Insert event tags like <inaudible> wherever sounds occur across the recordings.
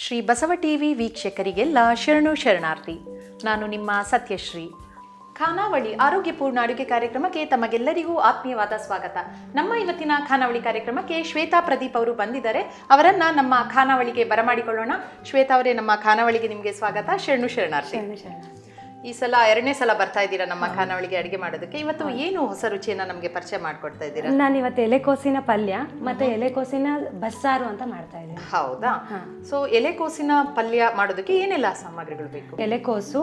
Shri Basava TV ವೀಕ್ಷಕರಿಗೆಲ್ಲ ಶರಣು ಶರಣಾರ್ಥಿ. ನಾನು ನಿಮ್ಮ ಸತ್ಯಶ್ರೀ. ಖಾನಾವಳಿ ಆರೋಗ್ಯಪೂರ್ಣ ಅಡುಗೆ ಕಾರ್ಯಕ್ರಮಕ್ಕೆ ತಮಗೆಲ್ಲರಿಗೂ ಆತ್ಮೀಯವಾದ ಸ್ವಾಗತ. ನಮ್ಮ ಇವತ್ತಿನ ಖಾನಾವಳಿ ಕಾರ್ಯಕ್ರಮಕ್ಕೆ ಶ್ವೇತಾ ಪ್ರದೀಪ್ ಅವರು ಬಂದಿದ್ದಾರೆ. ಅವರನ್ನ ನಮ್ಮ ಖಾನಾವಳಿಗೆ ಬರಮಾಡಿಕೊಳ್ಳೋಣ. ಶ್ವೇತಾ ಅವರೇ, ನಮ್ಮ ಖಾನಾವಳಿಗೆ ನಿಮಗೆ ಸ್ವಾಗತ. ಶರಣು ಶರಣಾರ್ಥಿ. ಶರಣ ಶರಣ ಈ ಸಲ ಎರಡನೇ ಸಲ ಬರ್ತಾ ಇದ್ದೀರಾ ನಮ್ಮ ಖಾನಾವಳಿಗೆ ಅಡುಗೆ ಮಾಡೋದಕ್ಕೆ? ಇವತ್ತು ಏನು ಹೊಸ ರುಚಿಯನ್ನ ನಮಗೆ ಪರಿಚಯ ಮಾಡಿಕೊಡ್ತಾ ಇದ್ದೀರಾ? ನಾನು ಇವತ್ತು ಎಲೆಕೋಸಿನ ಪಲ್ಯ ಮತ್ತೆ ಎಲೆಕೋಸಿನ ಬಸ್ಸಾರು ಅಂತ ಮಾಡ್ತಾ ಇದ್ದೀನಿ. ಹೌದಾ? ಸೊ ಎಲೆಕೋಸಿನ ಪಲ್ಯ ಮಾಡೋದಕ್ಕೆ ಏನೆಲ್ಲ ಸಾಮಗ್ರಿಗಳು ಬೇಕು? ಎಲೆಕೋಸು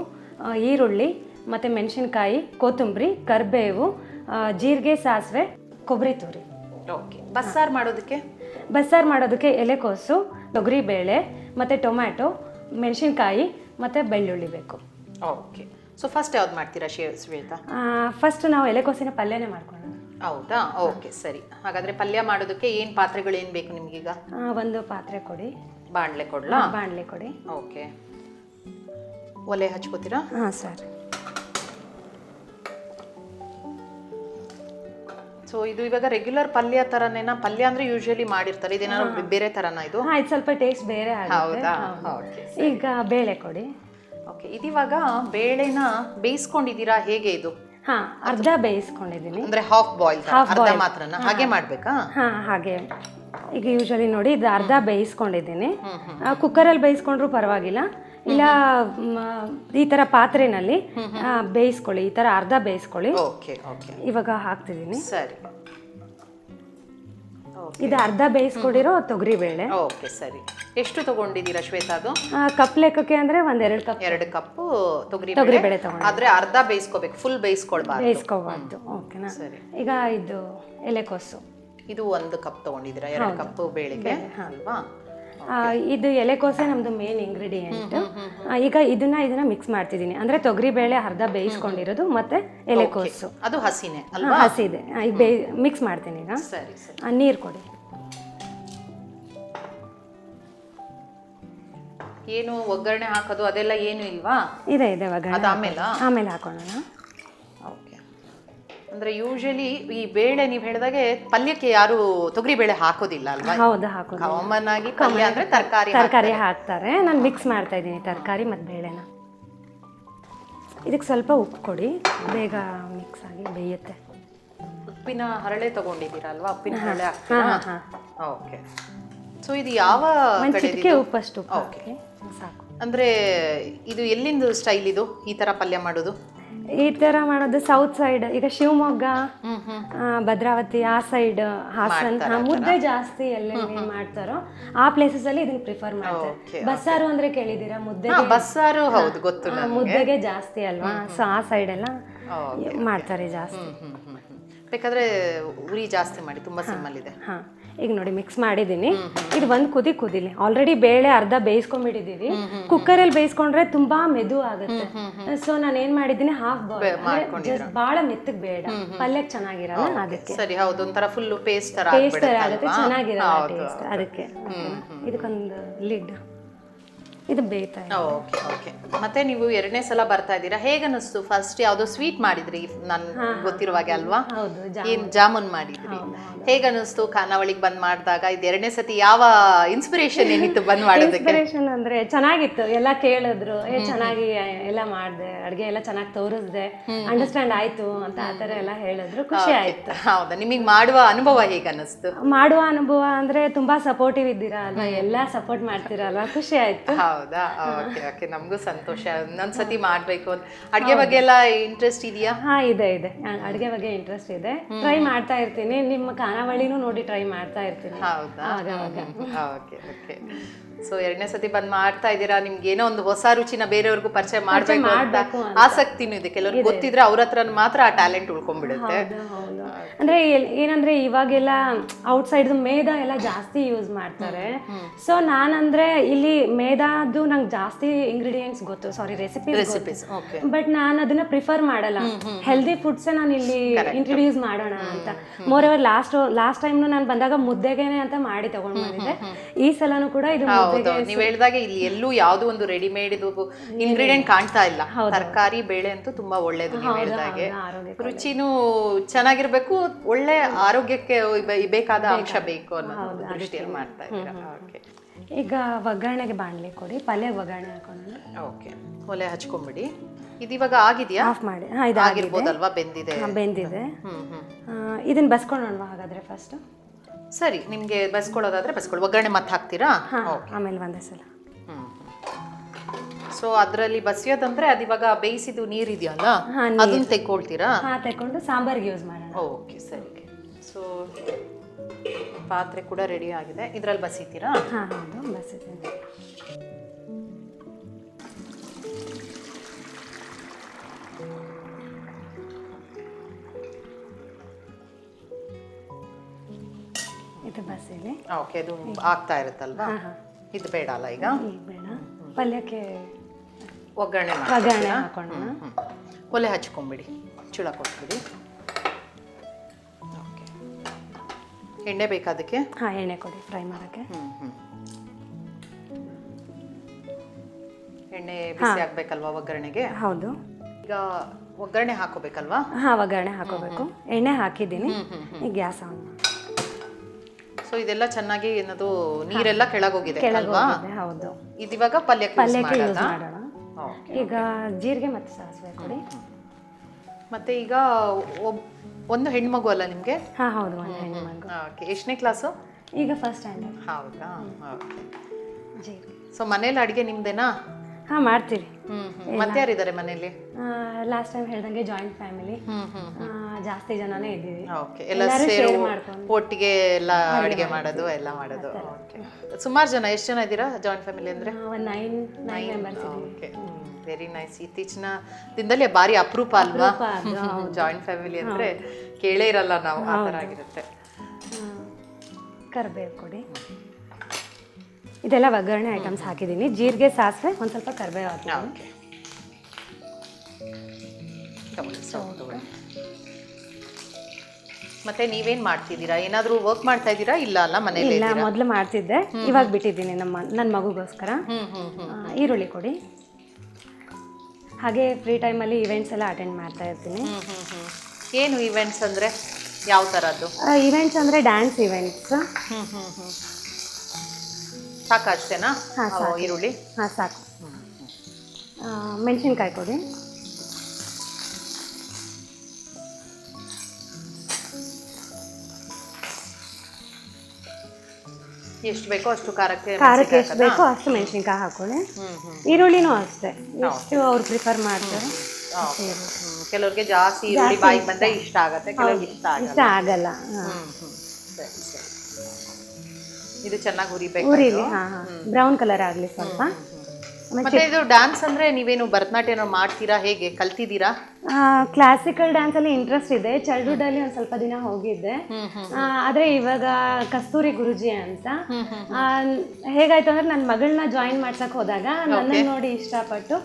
ಈರುಳ್ಳಿ ಮತ್ತೆ ಮೆಣಸಿನಕಾಯಿ ಕೊತ್ತಂಬರಿ ಕರಿಬೇವು ಜೀರಿಗೆ ಸಾಸಿವೆ ಕೊಬ್ಬರಿ ತುರಿ. ಓಕೆ ಬಸ್ಸಾರು ಮಾಡೋದಕ್ಕೆ? ಬಸ್ಸಾರು ಮಾಡೋದಕ್ಕೆ ಎಲೆಕೋಸು ತೊಗರಿಬೇಳೆ ಮತ್ತು ಟೊಮ್ಯಾಟೊ ಮೆಣಸಿನ್ಕಾಯಿ ಮತ್ತು ಬೆಳ್ಳುಳ್ಳಿ ಬೇಕು. ಓಕೆ ಸೊ ಫಸ್ಟ್ ಯಾವ್ದು ಮಾಡ್ತೀರಾ ಶೇ ಶ್ವೇತಾ? ಫಸ್ಟ್ ನಾವು ಎಲೆಕೋಸಿನ ಪಲ್ಯನೇ ಮಾಡ್ಕೊಳ್ಳೋಣ. ಹೌದಾ? ಓಕೆ ಸರಿ. ಹಾಗಾದ್ರೆ ಪಲ್ಯ ಮಾಡೋದಕ್ಕೆ ಏನು ಪಾತ್ರೆಗಳು ಏನು ಬೇಕು ನಿಮ್ಗೀಗ? ಆ, ಒಂದು ಪಾತ್ರೆ ಕೊಡಿ. ಬಾಣಲೆ ಕೊಡ್ಲಾ? ಬಾಣಲೆ ಕೊಡಿ. ಓಕೆ ಒಲೆ ಹಚ್ಕೋತೀರಾ? ಹಾಂ ಸರ್. ಸೊ ಇದು ಇವಾಗ ರೆಗ್ಯುಲರ್ ಪಲ್ಯ ತರನೇನ? ಪಲ್ಯ ಅಂದ್ರೆ ಯೂಶಲಿ ಮಾಡಿರ್ತಾರೆ. ಇದೇನಾದ್ರು ಬೇರೆ ತರನ ಇದು? ಹಾಂ ಇದು ಸ್ವಲ್ಪ ಟೇಸ್ಟ್ ಬೇರೆ ಆಗುತ್ತೆ. ಹೌದಾ? ಓಕೆ ಈಗ ಬೇಳೆ ಕೊಡಿ. ಓಕೆ ಇದಿವಾಗ ಬೇಳೆನ ಬೇಯಿಸ್ಕೊಂಡಿದ್ದೀರಾ? ಹೇಗೆ ಇದು? ಹಾ ಅರ್ಧ ಬೇಯಿಸ್ಕೊಂಡಿದ್ದೀನಿ. ಅಂದ್ರೆ ಹಾಫ್ ಬಾಯ್ಲ್ Half ಅರ್ಧ boil. ಮಾತ್ರನ? ಹಾಗೆ ಮಾಡ್ಬೇಕಾ? ಹಾ ಹಾಗೆ. ಈಗ ಯೂಶಲಿ ನೋಡಿ ಇದು ಅರ್ಧ ಬೇಯಿಸ್ಕೊಂಡಿದ್ದೀನಿ. ಕುಕ್ಕರಲ್ಲಿ ಬೇಯಿಸ್ಕೊಂಡ್ರು ಪರವಾಗಿಲ್ಲ. ಇಲ್ಲ ಮ, ಈ ಥರ ಪಾತ್ರೆನಲ್ಲಿ ಆ, ಬೇಯಿಸ್ಕೊಳ್ಳಿ ಈ ಥರ ಅರ್ಧ ಬೇಯಿಸ್ಕೊಳ್ಳಿ. ಓಕೆ ಓಕೆ ಇವಾಗ ಹಾಕ್ತಿದ್ದೀನಿ. ಸರಿ. ಇದು ಅರ್ಧ ಬೇಯಿಸ್ಕೊಂಡಿರೋ ತೊಗರಿಬೇಳೆ ಓಕೆ ಸರಿ. ಎಷ್ಟು ತಗೊಂಡಿದ್ದೀರಾ ಶ್ವೇತಾ ಅದು? ಕಪ್ ಲೆಕ್ಕಕ್ಕೆ ಅಂದ್ರೆ ಒಂದ್ ಎರಡು ಕಪ್. ಎರಡು ಕಪ್ಪು ತೊಗರಿ ತೊಗರಿಬೇಳೆ ತಗೊಂಡು ಆದ್ರೆ ಅರ್ಧ ಬೇಯಿಸ್ಕೋಬೇಕು ಫುಲ್ ಬೇಯಿಸ್ಕೊಳ್ಬಾರ್ದು. ಬೇಯಿಸ್ಕೋಬಾರ್ದು. ಓಕೆನಾ ಸರಿ. ಈಗ ಇದು ಎಲೆಕೋಸು ಇದು ಒಂದು ಕಪ್ ತಗೊಂಡಿದ್ದೀರಾ? ಎರಡು ಕಪ್ ಬೇಳೆಗೆ ಅಲ್ವಾ? ಇದು ಎಲೆಕೋಸೆ ನಮ್ದು ಮೇನ್ ಇಂಗ್ರೀಡಿಯೆಂಟ್ ಈಗ ಇದನ್ನ ಇದನ್ನ ಮಿಕ್ಸ್ ಮಾಡ್ತಿದ್ದೀನಿ. ಅಂದ್ರೆ ತೊಗರಿ ಬೇಳೆ ಅರ್ಧ ಬೇಯಿಸ್ಕೊಂಡಿರೋದು ಮತ್ತೆ ಎಲೆಕೋಸು ಅದು ಹಸಿನೇ ಹಸಿದೆ. ಈಗ ಮಿಕ್ಸ್ ಮಾಡ್ತೀನಿ ಈಗ. ಸರಿ ಸರಿ. ಆ, ನೀರು ಕೊಡಿ. ಏನು ಒಗ್ಗರಣೆ ಹಾಕೋದು ಅದೆಲ್ಲ ಏನು ಇಲ್ವಾ? ಇದೆ ಇದೆ ಒಗ್ಗರಣೆ ಆಮೇಲೆ ಆಮೇಲೆ ಹಾಕೋಣ. ಅಂದ್ರೆ ಯೂಶಲಿ ಈ ಬೇಳೆ ನೀವು ಹೇಳಿದಾಗೆ ಪಲ್ಯಕ್ಕೆ ಯಾರು ತೊಗರಿ ಬೇಳೆ ಹಾಕೋದಿಲ್ಲ ಅಲ್ವಾ? ಹೌದು ಹಾಕೋದು. ಕಾಮನ್ ಆಗಿ ಪಲ್ಯ ಅಂದ್ರೆ ತರಕಾರಿ ತರಕಾರಿ ಹಾಕ್ತಾರೆ. ನಾನು ಮಿಕ್ಸ್ ಮಾಡ್ತಾ ಇದ್ದೀನಿ ತರಕಾರಿ ಮತ್ತು ಬೇಳೆನ. ಇದಕ್ಕೆ ಸ್ವಲ್ಪ ಉಪ್ಪು ಕೊಡಿ. ಬೇಗ ಮಿಕ್ಸ್ ಆಗಿ ಬೇಯುತ್ತೆ. ಉಪ್ಪಿನ ಹರಳೆ ತಗೊಂಡಿದ್ದೀರಾ ಅಲ್ವಾ? ಉಪ್ಪಿನ ಹರಳೆ ಹಾಂ ಹಾಕ್ತೀರಾ ಹಾಂ. ಓಕೆ ಸೊ ಇದು ಯಾವ ಚಿಟಿಕೆ ಉಪ್ಪಷ್ಟು ಉಪ್ಪು ಹಾಕಿ ಸಾಕು. ಅಂದ್ರೆ ಇದು ಎಲ್ಲಿಂದ ಸ್ಟೈಲ್ ಇದು ಈ ತರ ಪಲ್ಯ ಮಾಡೋದು? ಈ ತರ ಮಾಡೋದು ಸೌತ್ ಸೈಡ್ ಈಗ ಶಿವಮೊಗ್ಗ ಭದ್ರಾವತಿ ಆ ಸೈಡ್ ಹಾಸನ್ ಮುದ್ದೆ ಜಾಸ್ತಿ ಎಲ್ಲೆಲ್ಲಿ ಮಾಡ್ತಾರೋ ಆ ಪ್ಲೇಸಸ್ ಅಲ್ಲಿ ಇದನ್ನ ಪ್ರಿಫರ್ ಮಾಡ್ತಾರೆ. ಬಸ್ಸಾರು ಅಂದ್ರೆ ಕೇಳಿದೀರಾ ಮುದ್ದೆ ಬಸ್ಸಾರು ಹೌದು ಗೊತ್ತು ಮುದ್ದೆಗೆ ಜಾಸ್ತಿ ಅಲ್ವಾ? ಸೊ ಆ ಸೈಡ್ ಎಲ್ಲ ಮಾಡ್ತಾರೆ ಜಾಸ್ತಿ. ಬೇಕಾದ್ರೆ ಉರಿ ಜಾಸ್ತಿ ಮಾಡಿ ತುಂಬಾ ಸಿಮ್ಮಲ್ ಇದೆ ಹಾ. ಈಗ ನೋಡಿ ಮಿಕ್ಸ್ ಮಾಡಿದ್ದೀನಿ. ಇದು ಒಂದು ಕುದಿ ಕುದಿಲಿ. ಆಲ್ರೆಡಿ ಬೇಳೆ ಅರ್ಧ ಬೇಯಿಸ್ಕೊಂಡ್ಬಿಟ್ಟಿದ್ದೀವಿ ಕುಕ್ಕರಲ್ಲಿ ಬೇಯಿಸ್ಕೊಂಡ್ರೆ ತುಂಬಾ ಮೆದು ಆಗುತ್ತೆ. ಸೊ ನಾನು ಏನ್ ಮಾಡಿದ್ದೀನಿ ಹಾಫ್ ಬಾಳ ಜಸ್ಟ್ ಬಹಳ ಮೆತ್ತಗೆ ಬೇಡ. ಪಲ್ಯಕ್ಕೆ ಚೆನ್ನಾಗಿರಲ್ಲ ಅದಕ್ಕೆ. ಸರಿ ಹೌದು. ಒಂಥರ ಫುಲ್ ಪೇಸ್ಟ್ ತರ ಟೇಸ್ಟ್ ಆಗುತ್ತೆ. ಚೆನ್ನಾಗಿರಲ್ಲ ಟೇಸ್ಟ್ ಅದಕ್ಕೆ. ಇದಕ್ಕೊಂದು ಲಿಡ್ ಇದು ಬೇಯ್ತಾ ಇದೆ ಓಕೆ ಓಕೆ. ಮತ್ತೆ ನೀವು ಎರಡನೇ ಸಲ ಬರ್ತಾ ಇದ್ದೀರಾ? ಹೇಗನ್ನಿಸ್ತು? ಫಸ್ಟ್ ಯಾವ್ದೋ ಸ್ವೀಟ್ ಮಾಡಿದ್ರಿ ನಾನು ಗೊತ್ತಿರುವಾಗೆ ಅಲ್ವಾ? ಹೌದು ಜಾ- ಏನ್ ಜಾಮೂನ್ ಮಾಡಿದ್ರಿ? ಹೇಗನ್ನಿಸ್ತು? ಖಾನಾವಳಿಗೆ ಬಂದ್ ಮಾಡಿದಾಗ ಇದು ಎರಡನೇ ಸತಿ ಯಾವ ಇನ್ಸ್ಪಿರೇಷನ್ ಏನಿತ್ತು ಬಂದ್ ಮಾಡೋದಕ್ಕೆ? ಇನ್ಸ್ಪಿರೇಷನ್ ಅಂದ್ರೆ ಚೆನ್ನಾಗಿತ್ತು. ಎಲ್ಲ ಕೇಳಿದ್ರು ಏ ಚೆನ್ನಾಗಿ ಎಲ್ಲ ಮಾಡ್ದೆ ಅಡ್ಗೆ ಎಲ್ಲ ಚೆನ್ನಾಗಿ ತೋರಿಸ್ದೆ ಅಂಡರ್ಸ್ಟ್ಯಾಂಡ್ ಆಯ್ತು ಅಂತ ಆ ತರ ಎಲ್ಲ ಹೇಳಿದ್ರು. ಖುಷಿ ಆಯ್ತು. ಹೌದಾ? ನಿಮಗೆ ಮಾಡುವ ಅನುಭವ ಹೇಗೆ ಅನ್ನಿಸ್ತು ಮಾಡುವ ಅನುಭವ ಅಂದ್ರೆ ತುಂಬಾ ಸಪೋರ್ಟಿವ್ ಇದ್ದೀರಾ ಅಲ್ವಾ? ಎಲ್ಲ ಸಪೋರ್ಟ್ ಮಾಡ್ತೀರಲ್ವಾ? ಖುಷಿ ಆಯ್ತು. ಹೌದಾ? ಓಕೆ ಓಕೆ ನಮಗೂ ಸಂತೋಷ. ಇನ್ನೊಂದ್ಸತಿ ಮಾಡ್ಬೇಕು ಅಂತ. ಅಡ್ಗೆ ಬಗ್ಗೆ ಎಲ್ಲ ಇಂಟ್ರೆಸ್ಟ್ ಇದೆಯಾ? ಹಾ ಇದೆ ಇದೆ. ಅಡುಗೆ ಬಗ್ಗೆ ಇಂಟ್ರೆಸ್ಟ್ ಇದೆ. ಟ್ರೈ ಮಾಡ್ತಾ ಇರ್ತೀನಿ. ನಿಮ್ಮ ಖಾನಾವಳಿನೂ ನೋಡಿ ಟ್ರೈ ಮಾಡ್ತಾ ಇರ್ತೀನಿ. ಹೌದಾ? ಓಕೆ ಓಕೆ ಸೊ ಎರಡನೇ ಸತಿ ಬಂದ್ ಮಾಡ್ತಾ ಇದ್ದೀರಾ? ನಿಮ್ಗೆ ಏನೋ ಒಂದು ಹೊಸ ರುಚಿನ ಬೇರೆಯವ್ರಿಗೂ ಪರಿಚಯ ಮಾಡ್ಬೇಕು ಅಂತ ಆಸಕ್ತಿನೂ ಇದೆ. ಕೆಲವ್ರಿಗೆ ಗೊತ್ತಿದ್ರೆ ಅವ್ರ ಹತ್ರ ಮಾತ್ರ ಆ ಟ್ಯಾಲೆಂಟ್ ಉಳ್ಕೊಂಡ್ಬಿಡುತ್ತೆ. ಅಂದ್ರೆ ಏನಂದ್ರೆ ಇವಾಗೆಲ್ಲ ಔಟ್ ಸೈಡ್ ಮೇದ ಎಲ್ಲ ಜಾಸ್ತಿ ಯೂಸ್ ಮಾಡ್ತಾರೆ. ಸೊ ನಾನಂದ್ರೆ ಇಲ್ಲಿ ಮೇದಾದು ನಂಗೆ ಜಾಸ್ತಿ ಇಂಗ್ರೀಡಿಯೆಂಟ್ಸ್ ಗೊತ್ತು. ಸಾರಿ ರೆಸಿಪಿ ರೆಸಿಪೀಸ್ ಬಟ್ ನಾನು ಅದನ್ನ ಪ್ರಿಫರ್ ಮಾಡಲ್ಲ. ಹೆಲ್ದಿ ಫುಡ್ಸ್ ನಾನು ಇಲ್ಲಿ ಇಂಟ್ರೊಡ್ಯೂಸ್ ಮಾಡೋಣ ಅಂತ. More over last last time ನಾನು ಬಂದಾಗ ಮುದ್ದೆಗೆನೆ ಅಂತ ಮಾಡಿ ತಗೊಂಡ್ ಬಂದಿದ್ದೆ. ಈ ಸಲನೂ ಕೂಡ ಇದು ಹೌದು ನೀವ್ ಹೇಳ್ದಾಗೆ ಇಲ್ಲಿ ಎಲ್ಲೂ ಯಾವ್ದು ಒಂದು ರೆಡಿಮೇಡ್ ಇಂಗ್ರೀಡಿಯೆಂಟ್ ಕಾಣ್ತಾ ಇಲ್ಲ. ತರಕಾರಿ ಬೇಳೆ ಅಂತೂ ತುಂಬಾ ಒಳ್ಳೇದು ನೀವ್ ಹೇಳ್ದಾಗೆ. ರುಚಿನೂ ಚೆನ್ನಾಗಿರ್ಬೇಕು ಒಳ್ಳೆ ಆರೋಗ್ಯಕ್ಕೆ ಬೇಕಾದ ಅಂಶ ಬೇಕು ಅನ್ನೋ ದೃಷ್ಟಿಯಲ್ಲಿ ಮಾಡ್ತಾ ಇದ್ದೀರಾ? ಈಗ ಒಗ್ಗರಣೆಗೆ ಬಾಣಲೆ ಕೊಡಿ ಪಲ್ಯ ಒಗ್ಗರಣೆ ಹಾಕೊಂಡು ಓಕೆ ಒಲೆ ಹಚ್ಕೊಂಬಿಡಿ. ಇದು ಇವಾಗ ಆಗಿದೆಯಾ? ಆಫ್ ಮಾಡಿ. ಹಾಂ ಇದು ಆಗಿರ್ಬೋದಲ್ವಾ? ಬೆಂದಿದೆ. ಬೆಂದಿದೆ. ಇದನ್ನ ಬಸ್ಕೊಳ್ಳೋಣವಾ ಹಾಗಾದರೆ ಫಸ್ಟು ಸರಿ ನಿಮಗೆ ಬಸ್ಕೊಳ್ಳೋದಾದರೆ ಬಸ್ಕೊಳ್ಳಿ ಒಗ್ಗರಣೆ ಮತ್ತೆ ಹಾಕ್ತೀರಾ? ಹಾಂ ಆಮೇಲೆ ಒಂದೇ ಸಲ. ಸೊ ಅದರಲ್ಲಿ ಬಸಿಯೋದಂದ್ರೆ ಅದು ಇವಾಗ ಬೇಯಿಸಿದ್ದು ನೀರಿದೆಯಲ್ಲ? ಹಾ, ಅದನ್ನ ತೆಕ್ಕೊಳ್ತೀರಾ? ಹಾಂ ತಗೊಂಡು ಸಾಂಬಾರ್ಗೆ ಯೂಸ್ ಮಾಡೋಣ. ಓಕೆ ಸರಿ. ಸೊ ಪಾತ್ರೆ ಕೂಡ ರೆಡಿ ಆಗಿದೆ. ಇದರಲ್ಲಿ ಬಸಿತೀರಾ? ಹಾಂ ಹೌದು ಬಸಿದ್ದೀನಿ ಬಸಿಲಿ ಓಕೆ ಅದು ಆಗ್ತಾ ಇರುತ್ತಲ್ವಾ? ಇದು ಬೇಡ ಅಲ್ಲ ಈಗ? ಈಗ ಬೇಡ. ಪಲ್ಯಕ್ಕೆ ಒಗ್ಗರಣೆ ಒಗ್ಗರಣೆ ಹಾಕೋಣ. ಒಲೆ ಹಚ್ಕೊಂಬಿಡಿ. ಚುಳ ಕೊಟ್ಬಿಡಿ. ಓಕೆ ಎಣ್ಣೆ ಬೇಕಾದಕ್ಕೆ ಹಾಂ ಎಣ್ಣೆ ಕೊಡಿ ಫ್ರೈ ಮಾಡೋಕ್ಕೆ. ಎಣ್ಣೆ ಬಿಸಿ ಹಾಕ್ಬೇಕಲ್ವಾ ಒಗ್ಗರಣೆಗೆ? ಹೌದು. ಈಗ ಒಗ್ಗರಣೆ ಹಾಕೋಬೇಕಲ್ವಾ? ಹಾಂ ಒಗ್ಗರಣೆ ಹಾಕೋಬೇಕು. ಎಣ್ಣೆ ಹಾಕಿದ್ದೀನಿ. ಈಗ ಗ್ಯಾಸ್ ಆನ್ ಸೊ ಇದೆಲ್ಲ ಚೆನ್ನಾಗಿ ಏನದು ನೀರೆಲ್ಲ ಕೆಳಗೋಗಿದೆ ಹೋಗಿದೆ ಅಲ್ವಾ? ಹೌದು. ಇದಿವಾಗ ಪಲ್ಯಕ್ಕೆ use ಪಲ್ಯಕ್ಕೆ ಯೂಸ್ ಮಾಡೋಣ ಈಗ ಜೀರಿಗೆ ಮತ್ತೆ ಸಾಸಿವೆ ಕೊಡಿ ಮತ್ತೆ ಈಗ ಒಬ್ ಒಂದು ಹೆಣ್ಮಗು ಅಲ್ಲ ನಿಮ್ಗೆ? ಹಾಂ ಹೌದು ಒಂದು ಹೆಣ್ಣು ಮಗು ಓಕೆ. ಎಷ್ಟನೇ ಕ್ಲಾಸು ಈಗ ಫಸ್ಟ್ ಸ್ಟ್ಯಾಂಡರ್ಡ್ ಹೌದಾ? ಓಕೆ. ಜೀರಿಗೆ. ಸೊ ಮನೇಲಿ ಅಡುಗೆ ನಿಮ್ದೇನಾ? ಹಾ ಮಾಡ್ತೀರಿ ಮತ್ತೆ ಯಾರಿದ್ದಾರೆ ಮನೇಲಿ? ಲಾಸ್ಟ್ ಟೈಮ್ ಹೇಳ್ದಂಗೆ ಜಾಯಿಂಟ್ ಫ್ಯಾಮಿಲಿ ಜಾಸ್ತಿ ಜನನೇ ಇದ್ದೀವಿ. ಓಕೆ ಎಲ್ಲ ಸೇರು ಒಟ್ಟಿಗೆ ಎಲ್ಲ ಅಡುಗೆ ಮಾಡೋದು ಎಲ್ಲ ಮಾಡೋದು. ಓಕೆ ಸುಮಾರು ಜನ ಎಷ್ಟು ಜನ ಇದ್ದೀರಾ ಜಾಯಿಂಟ್ ಫ್ಯಾಮಿಲಿ ಅಂದ್ರೆ? ನೈನ್ ನೈನ್ ಮೆಂಬರ್ಸ್ ಇದ್ದೀವಿ. ಓಕೆ ವೆರಿ ನೈಸ್ ಇತ್ತೀಚಿನ ದಿನದಲ್ಲಿ ಭಾರಿ ಅಪರೂಪ ಅಲ್ವಾ? ಜಾಯಿಂಟ್ ಫ್ಯಾಮಿಲಿ <laughs> ಅಂದ್ರೆ ಕೇಳೇ ಇರಲ್ಲ ನಾವು ಆ ಥರ ಆಗಿರುತ್ತೆ. ಕರಿಬೇವು ಕೊಡಿ. ಇದೆಲ್ಲ ಒಗ್ಗರಣೆ ಐಟಮ್ಸ್ ಹಾಕಿದ್ದೀನಿ. ಜೀರಿಗೆ ಸಾಸಿವೆ ಒಂದು ಸ್ವಲ್ಪ ಕರಿಬೇವು ಹಾಕಿ ಓಕೆ ಮತ್ತೆ ನೀವೇನ್ ಮಾಡ್ತಿದ್ದೀರಾ? ಏನಾದ್ರೂ ವರ್ಕ್ ಮಾಡ್ತಾ ಇದ್ದೀರಾ? ಇಲ್ಲ ಅಲ್ಲ ಮನೇಲಿ ಇಲ್ಲ ಮೊದಲು ಮಾಡ್ತಿದ್ದೆ. ಇವಾಗ ಬಿಟ್ಟಿದ್ದೀನಿ ನಮ್ಮ ನನ್ನ ಮಗುಗೋಸ್ಕರ. ಈರುಳ್ಳಿ ಕೊಡಿ. ಹಾಗೆ ಫ್ರೀ ಟೈಮಲ್ಲಿ ಇವೆಂಟ್ಸ್ ಎಲ್ಲ ಅಟೆಂಡ್ ಮಾಡ್ತಾ ಇರ್ತೀನಿ. ಏನು ಇವೆಂಟ್ಸ್ ಅಂದ್ರೆ? ಯಾವ ಥರದ್ದು ಇವೆಂಟ್ಸ್ ಅಂದರೆ ಡ್ಯಾನ್ಸ್ ಇವೆಂಟ್ಸ್ ಹ್ಮ್ ಸಾಕಾ ಅಷ್ಟೇನಾ? ಈರುಳ್ಳಿ. ಹಾಂ ಸಾಕು. ಮೆಣಸಿನ್ಕಾಯಿ ಕೊಡಿ. ಎಷ್ಟು ಬೇಕೋ ಅಷ್ಟು ಖಾರಕ್ಕೆ ಖಾರಕ್ಕೆ ಎಷ್ಟು ಬೇಕೋ ಅಷ್ಟು ಮೆಣಸಿನ್ಕಾಯಿ ಹಾಕೊಳ್ಳಿ. ಈರುಳ್ಳಿನೂ ಅಷ್ಟೇ. ಎಷ್ಟು ಅವ್ರು ಪ್ರಿಫರ್ ಮಾಡ್ತಾರೆ. ಕೆಲವ್ರಿಗೆ ಜಾಸ್ತಿ ಈರುಳ್ಳಿ ಬಾಯಿಗೆ ಬಂದ್ರೆ ಇಷ್ಟ ಆಗತ್ತೆ ಕೆಲವ್ರಿಗೆ ಇಷ್ಟ ಆಗಲ್ಲ. ಇಷ್ಟ ಆಗಲ್ಲ. ಇದು ಚೆನ್ನಾಗಿ ಹುರಿಬೇಕು ಉರಿಲಿ ಹಾಂ ಹಾಂ. ಬ್ರೌನ್ ಕಲರ್ ಆಗಲಿ ಸ್ವಲ್ಪ. ಮತ್ತೆ ಇದು ಡ್ಯಾನ್ಸ್ ಅಂದ್ರೆ ನೀವೇನು ಭರತನಾಟ್ಯ ಮಾಡ್ತೀರಾ ಹೇಗೆ? ಕಲ್ತಿದ್ದೀರಾ? ಕ್ಲಾಸಿಕಲ್ ಡ್ಯಾನ್ಸಲ್ಲಿ ಇಂಟ್ರೆಸ್ಟ್ ಇದೆ. ಚೈಲ್ಡ್ಹುಡ್ಡಲ್ಲಿ ಒಂದ್ ಸ್ವಲ್ಪ ದಿನ ಹೋಗಿದ್ದೆ. ಆ, ಆದ್ರೆ ಇವಾಗ ಕಸ್ತೂರಿ ಗುರುಜಿ ಅಂತ. ಹೇಗಾಯ್ತು ಅಂದ್ರೆ ನನ್ನ ಮಗಳನ್ನ ಜಾಯಿನ್ ಮಾಡ್ಸಕ್ ಹೋದಾಗ ನನ್ನ ನೋಡಿ ಇಷ್ಟಪಟ್ಟು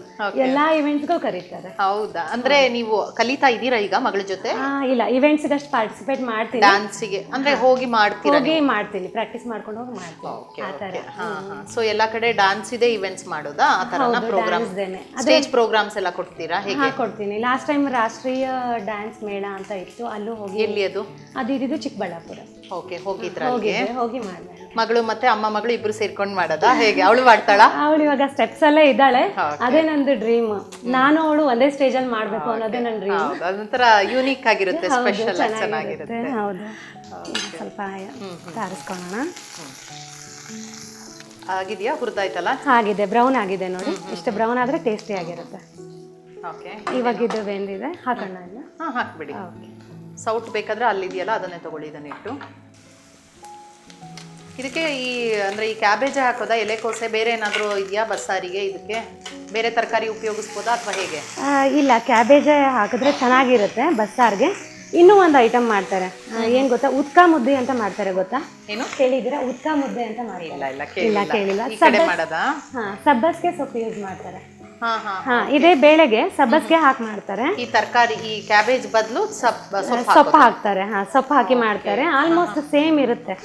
ಎಲ್ಲಾ ಇವೆಂಟ್ಸ್ಗೂ ಕರೀತಾರೆ. ಹೌದಾ? ಅಂದ್ರೆ ನೀವು ಕಲಿತಾ ಇದ್ದೀರಾ ಈಗ ಮಗಳ ಜೊತೆ? ಇಲ್ಲ ಇವೆಂಟ್ಸ್ಗೆ ಅಷ್ಟು ಪಾರ್ಟಿಸಿಪೇಟ್ ಮಾಡ್ತೀನಿ. ಡ್ಯಾನ್ಸಿಗೆ ಅಂದ್ರೆ ಹೋಗಿ ಮಾಡ್ತೀರಾ ಹೋಗಿ ಮಾಡ್ತೀನಿ ಪ್ರಾಕ್ಟೀಸ್ ಮಾಡ್ಕೊಂಡು ಹೋಗಿ ಮಾಡ್ತೀನಿ. ಸೊ ಎಲ್ಲಾ ಕಡೆ ಡ್ಯಾನ್ಸ್ ಇದೆ ಇವೆಂಟ್ಸ್ ಮಾಡೋದಾ? ಆ ತರನ ಪ್ರೋಗ್ರಾಮ್ ಸ್ಟೇಜ್ ಪ್ರೋಗ್ರಾಮ್ಸ್ ಎಲ್ಲ ಕೊಡ್ತೀರಾ? ಹೇಗೆ? ಕೊಡ್ತೀನಿ. ಲಾಸ್ಟ್ ಟೈಮ್ ರಾಷ್ಟ್ರೀಯ ಡ್ಯಾನ್ಸ್ ಮೇಳ ಅಂತ ಇತ್ತು. ಅಲ್ಲೂ ಹೋಗಿ ಎಲ್ಲಿ ಅದು ಅದು ಚಿಕ್ಕಬಳ್ಳಾಪುರ. ಓಕೆ ಹೋಗಿದ್ರ ಹೋಗಿ ಮಾಡಿದೆ. ಮಗಳು ಮತ್ತೆ ಅಮ್ಮ ಮಗಳು ಇಬ್ರು ಸೇರ್ಕೊಂಡು ಮಾಡೋದಾ? ಹೇಗೆ? ಅವಳು ಮಾಡ್ತಾಳ? ಅವಳು ಇವಾಗ ಸ್ಟೆಪ್ಸ್ ಅಲ್ಲೇ ಇದ್ದಾಳೆ. ಅದೇ ನಂದು ಡ್ರೀಮ್ ನಾನು ಅವಳು ಒಂದೇ ಸ್ಟೇಜ್ ಅಲ್ಲಿ ಮಾಡ್ಬೇಕು ಅನ್ನೋದೇ ನನ್ನ ಡ್ರೀಮ್ ಅದೊಂಥರ ಯೂನಿಕ್ ಆಗಿರುತ್ತೆ ಸ್ಪೆಷಲ್ ಚೆನ್ನಾಗಿರುತ್ತೆ. ಹೌದು. ಸ್ವಲ್ಪ ಸಾರಿಸ್ಕೊಳ್ಳೋಣ ಆಗಿದೆಯಾ? ಹುರಿದಾಯ್ತಲ್ಲ? ಆಗಿದೆ ಬ್ರೌನ್ ಆಗಿದೆ ನೋಡಿ. ಇಷ್ಟು ಬ್ರೌನ್ ಆದರೆ ಟೇಸ್ಟಿ ಆಗಿರುತ್ತೆ. ಓಕೆ ಇವಾಗ ಇದು ಬೆಂದಿದೆ ಹಾಕೋಣ ಇಲ್ಲ ಹಾಂ ಹಾಕ್ಬಿಡಿ. ಓಕೆ ಸೌಟ್ ಬೇಕಾದ್ರೆ ಅಲ್ಲಿದೆಯಲ್ಲ ಅದನ್ನೇ ತಗೊಳ್ಳಿ ಇದನ್ನಿಟ್ಟು ಇದಕ್ಕೆ ಈ ಅಂದರೆ ಈ ಕ್ಯಾಬೇಜ್ ಹಾಕೋದಾ ಎಲೆಕೋಸೆ ಬೇರೆ ಏನಾದರೂ ಇದೆಯಾ ಬಸ್ಸಾರಿಗೆ ಇದಕ್ಕೆ? ಬೇರೆ ತರಕಾರಿ ಉಪಯೋಗಿಸ್ಬೋದಾ ಅಥವಾ ಹೇಗೆ? ಇಲ್ಲ ಕ್ಯಾಬೇಜ್ ಹಾಕಿದ್ರೆ ಚೆನ್ನಾಗಿರುತ್ತೆ ಬಸ್ಸಾರ್ಗೆ. ಇನ್ನೂ ಒಂದು ಐಟಮ್ ಮಾಡ್ತಾರೆ. ಏನ್ ಗೊತ್ತಾ? ಉತ್ಕಾ ಮುದ್ದೆ ಅಂತ ಮಾಡ್ತಾರೆ ಗೊತ್ತಾ? ಏನು? ಕೇಳಿದ್ದೀರಾ? ಉತ್ಕಾ ಮುದ್ದೆ ಅಂತ ಮಾಡ್ತಾರೆ. ಇಲ್ಲ ಕೇಳಿಲ್ಲ. ಸಬ್ಬಸ್ಗೆ ಸೊಪ್ಪು ಯೂಸ್ ಮಾಡ್ತಾರೆ. ಹಾ ಇದೇ ಬೇಳೆಗೆ ಸಬ್ಬಸ್ಗೆ ಹಾಕಿ ಮಾಡ್ತಾರೆ. ಈ ತರಕಾರಿ ಈ ಕ್ಯಾಬೇಜ್ ಬದಲು ಸೊಪ್ಪು ಹಾಕ್ತಾರೆ. ಹಾ ಸೊಪ್ಪು ಹಾಕಿ ಮಾಡ್ತಾರೆ. ಆಲ್ಮೋಸ್ಟ್ ಸೇಮ್ ಇರುತ್ತೆ.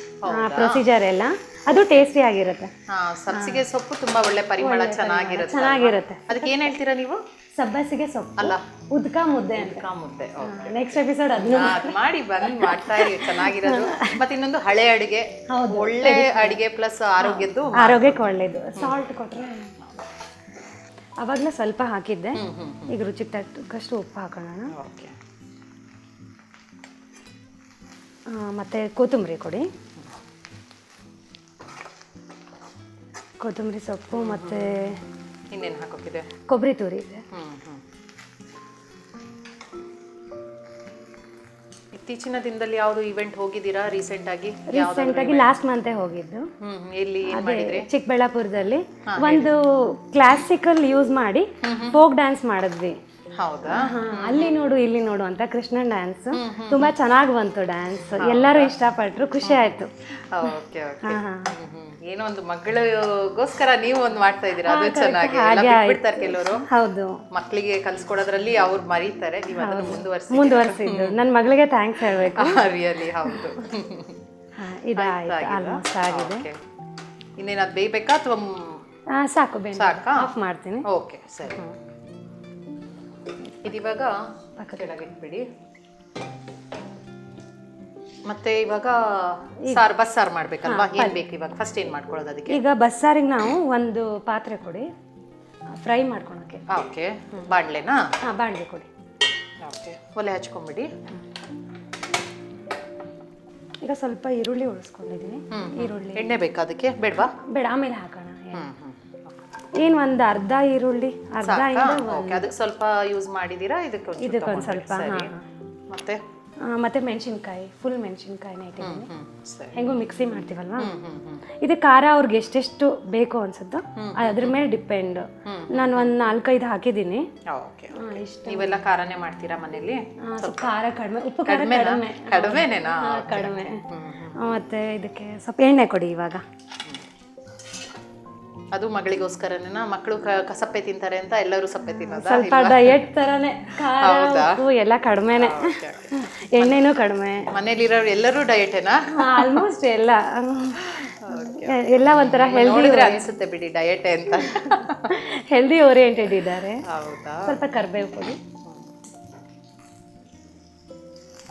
ಪ್ರೊಸೀಜರ್ ಎಲ್ಲ. ಅದು ಟೇಸ್ಟಿ ಆಗಿರುತ್ತೆ. ಹಾ ಸಬ್ಸಿಗೆ ಸೊಪ್ಪು ತುಂಬಾ ಒಳ್ಳೆ ಪರಿಮಳ ಚೆನ್ನಾಗಿರುತ್ತೆ ಚೆನ್ನಾಗಿರುತ್ತೆ. ಅದಕ್ಕೆ ಏನ್ ಹೇಳ್ತೀರಾ ನೀವು? ಸಬ್ಬಸಿಗೆ ಸೊಪ್ಪು. ಅಲ್ಲ. ಉದ್ಕ ಮುದ್ದೆ ಅಂತ. ಮುದ್ದೆ ಓ. ನೆಕ್ಸ್ಟ್ ಎಪಿಸೋಡ್ ಅದನ್ನ ಅದ್. ಮಾಡಿ ಬನ್ನಿ ಮಾಡ್ತಾ ಇರಿ ಚೆನ್ನಾಗಿರೋದು. ಮತ್ತೆ ಇನ್ನೊಂದು ಹಳೆ ಅಡಿಗೆ. ಒಳ್ಳೆ ಅಡಿಗೆ ಪ್ಲಸ್ ಆರೋಗ್ಯದ್ದು ಆರೋಗ್ಯಕ್ಕೆ ಒಳ್ಳೇದು. ಸಾಲ್ಟ್ ಕೊಟ್ರೆ. ಅವಾಗಲೇ ಸ್ವಲ್ಪ ಹಾಕಿದ್ದೆ. ಈಗ ರುಚಿ ತಕ್ಕಷ್ಟು ಉಪ್ಪು ಹಾಕೋಣ. ಓಕೆ ಮತ್ತೆ ಕೊತ್ತಂಬರಿ ಕೊಡಿ. ಕೊತ್ತಂಬರಿ ಸೊಪ್ಪು ಮತ್ತೆ ಇನ್ನೇನು ಹಾಕೋಕಿದೆ? ಕೊಬ್ಬರಿ ತುರಿ ಇದೆ. ಇತ್ತೀಚಿನ ದಿನದಲ್ಲಿ ಯಾವ್ದು ಇವೆಂಟ್ ಹೋಗಿದ್ದೀರಾ ರೀಸೆಂಟ್ ಆಗಿ? ರೀಸೆಂಟ್ ಆಗಿ ಲಾಸ್ಟ್ ಮಂತೆ ಹೋಗಿದ್ದು. ಎಲ್ಲಿ ಚಿಕ್ಕಬಳ್ಳಾಪುರದಲ್ಲಿ. ಒಂದು ಕ್ಲಾಸಿಕಲ್ ಯೂಸ್ ಮಾಡಿ ಫೋಕ್ ಡ್ಯಾನ್ಸ್ ಮಾಡಿದ್ವಿ. ಹೌದಾ? ಅಲ್ಲಿ ನೋಡು ಇಲ್ಲಿ ನೋಡು ಅಂತ ಕೃಷ್ಣನ್ ಡ್ಯಾನ್ಸ್ ತುಂಬಾ ಚೆನ್ನಾಗಿ ಬಂತು ಡ್ಯಾನ್ಸ್ ಎಲ್ಲರೂ ಇಷ್ಟಪಟ್ರು ಖುಷಿ ಆಯ್ತು. Okay okay. ಏನೋ ಒಂದು ಮಗಳಿಗೋಸ್ಕರ ನೀವು ಒಂದು ಮಾಡ್ತಾ ಇದೀರ ಅದು ಚೆನ್ನಾಗಿ. ಬಿಟ್ಬಿಡ್ತಾರೆ ಕೆಲವರು. ಹೌದು. ಮಕ್ಕಳಿಗೆ ಕಲ್ಸ್ಕೊಡೋದ್ರಲ್ಲಿ ಅವ್ರು ಮರೀತಾರೆ. ನೀವು ಅದನ್ನ ಮುಂದುವರಿಸಿ. ಮುಂದುವರ್ಸಿದ್ದು. ನನ್ನ ಮಗಳಿಗೆ ಥ್ಯಾಂಕ್ಸ್ ಹೇಳ್ಬೇಕು. <laughs> ರಿಯಲಿ ಹೌದು. ಇದಾಯ್ತು. ಆಲ್ಮೋಸ್ಟ್ ಆಗಿದೆ. ಇನ್ನೇನಾದ್ರು ಇನ್ನೇನ್ ಬೇಯ್ಬೇಕಾ ಅಥವಾ ಸಾಕು ಸಾಕಾ? ಆಫ್ ಮಾಡ್ತೀನಿ. ಓಕೆ ಸರಿ. ಇದಿವಾಗ ಕೆಳಗಿಟ್ಬಿಡಿ ಮತ್ತೆ ಇವಾಗ ಸಾರ್ ಬಸ್ಸಾರು ಮಾಡ್ಬೇಕಲ್ವಾ? ಏನ್ ಬೇಕು ಇವಾಗ? ಫಸ್ಟ್ ಏನ್ ಮಾಡ್ಕೊಳ್ಳೋದು ಅದಕ್ಕೆ? ಈಗ ಬಸ್ಸಾರಿಗೆ ನಾವು ಒಂದು ಪಾತ್ರೆ ಕೊಡಿ. ಫ್ರೈ ಮಾಡ್ಕೊಳಕ್ಕೆ. ಓಕೆ. ಬಾಣ್ಲೆನಾ? ಹಾಂ ಬಾಣಲೆ ಕೊಡಿ. ಓಕೆ. ಒಲೆ ಹಚ್ಕೊಂಬಿಡಿ. ಈಗ ಸ್ವಲ್ಪ ಈರುಳ್ಳಿ ಉಳಿಸ್ಕೊಂಡಿದ್ದೀನಿ ಈರುಳ್ಳಿ. ಎಣ್ಣೆ ಬೇಕಾ ಅದಕ್ಕೆ? ಬೇಡವಾ? ಬೇಡ ಆಮೇಲೆ ಹಾಕೋಣ. ಏನು ಒಂದು ಅರ್ಧ ಈರುಳ್ಳಿ ಅರ್ಧ ಓಕೆ ಅದಕ್ಕೆ ಸ್ವಲ್ಪ ಯೂಸ್ ಮಾಡಿದೀರಾ? ಇದಕ್ಕೆ ಒಂಚೂರು ಇದಕ್ಕೊಂದು ತಗೊಂಡ್ರಿ. ಸ್ವಲ್ಪ, ಸರಿ. ಹಾ, ಮತ್ತೆ? ಆ, ಮತ್ತೆ ಮೆಣಸಿನ್ಕಾಯಿ ಫುಲ್ ಮೆಣಸಿನ್ಕಾಯಿನ ಇಟ್ಟಿದ್ದೀನಿ ಹ್ಮ್ ಸರಿ. ಹೆಂಗೋ ಮಿಕ್ಸಿ ಮಾಡ್ತೀವಲ್ವಾ? ಇದು ಖಾರ ಅವ್ರಿಗೆ ಎಷ್ಟೆಷ್ಟು ಬೇಕು ಅನ್ಸುತ್ತೋ ಅದ್ರ ಮೇಲೆ ಡಿಪೆಂಡ್ ನಾನು ಒಂದು ನಾಲ್ಕೈದು ಹಾಕಿದ್ದೀನಿ. ಓಕೆ ನೀವೆಲ್ಲ ಖಾರನೇ ಮಾಡ್ತೀರಾ ಮನೇಲಿ? ಆ, ಸ್ವಲ್ಪ ಖಾರ ಕಡಿಮೆ ಉಪ್ಪು ಖಾರ ಕಡಿಮೆನಾ? ಕಡಿಮೆ. ಕಡಿಮೆನೇನಾ? ಕಡಿಮೆ. ಆ, ಮತ್ತೆ ಇದಕ್ಕೆ ಸ್ವಲ್ಪ ಎಣ್ಣೆ ಕೊಡಿ ಇವಾಗ. ಅದು ಮಗಳಿಗೋಸ್ಕರನೇನಾ? ಮಕ್ಕಳು ಸಪ್ಪೆ ತಿಂತಾರೆ ಅಂತ ಎಲ್ಲರೂ ಸಪ್ಪೆ ತಿನ್ನೋದು? ಸ್ವಲ್ಪ ಡಯಟ್ ತರನೇ. ಎಲ್ಲ ಕಡಿಮೆನೆ. ಎಣ್ಣೆನೂ ಕಡಿಮೆ. ಮನೇಲಿರೋರು ಎಲ್ಲರೂ ಡಯಟೇನಾ ಆಲ್ಮೋಸ್ಟ್ ಎಲ್ಲ. ಎಲ್ಲ ಒಂಥರ ಹೆಲ್ದಿ ಅನಿಸುತ್ತೆ ಬಿಡಿ ಡಯಟೆ ಅಂತ. <laughs> ಹೆಲ್ದಿ ಓರಿಯೆಂಟೆಡ್ ಇದ್ದಾರೆ. ಸ್ವಲ್ಪ ಕರ್ಬೇವು ಕೊಡಿ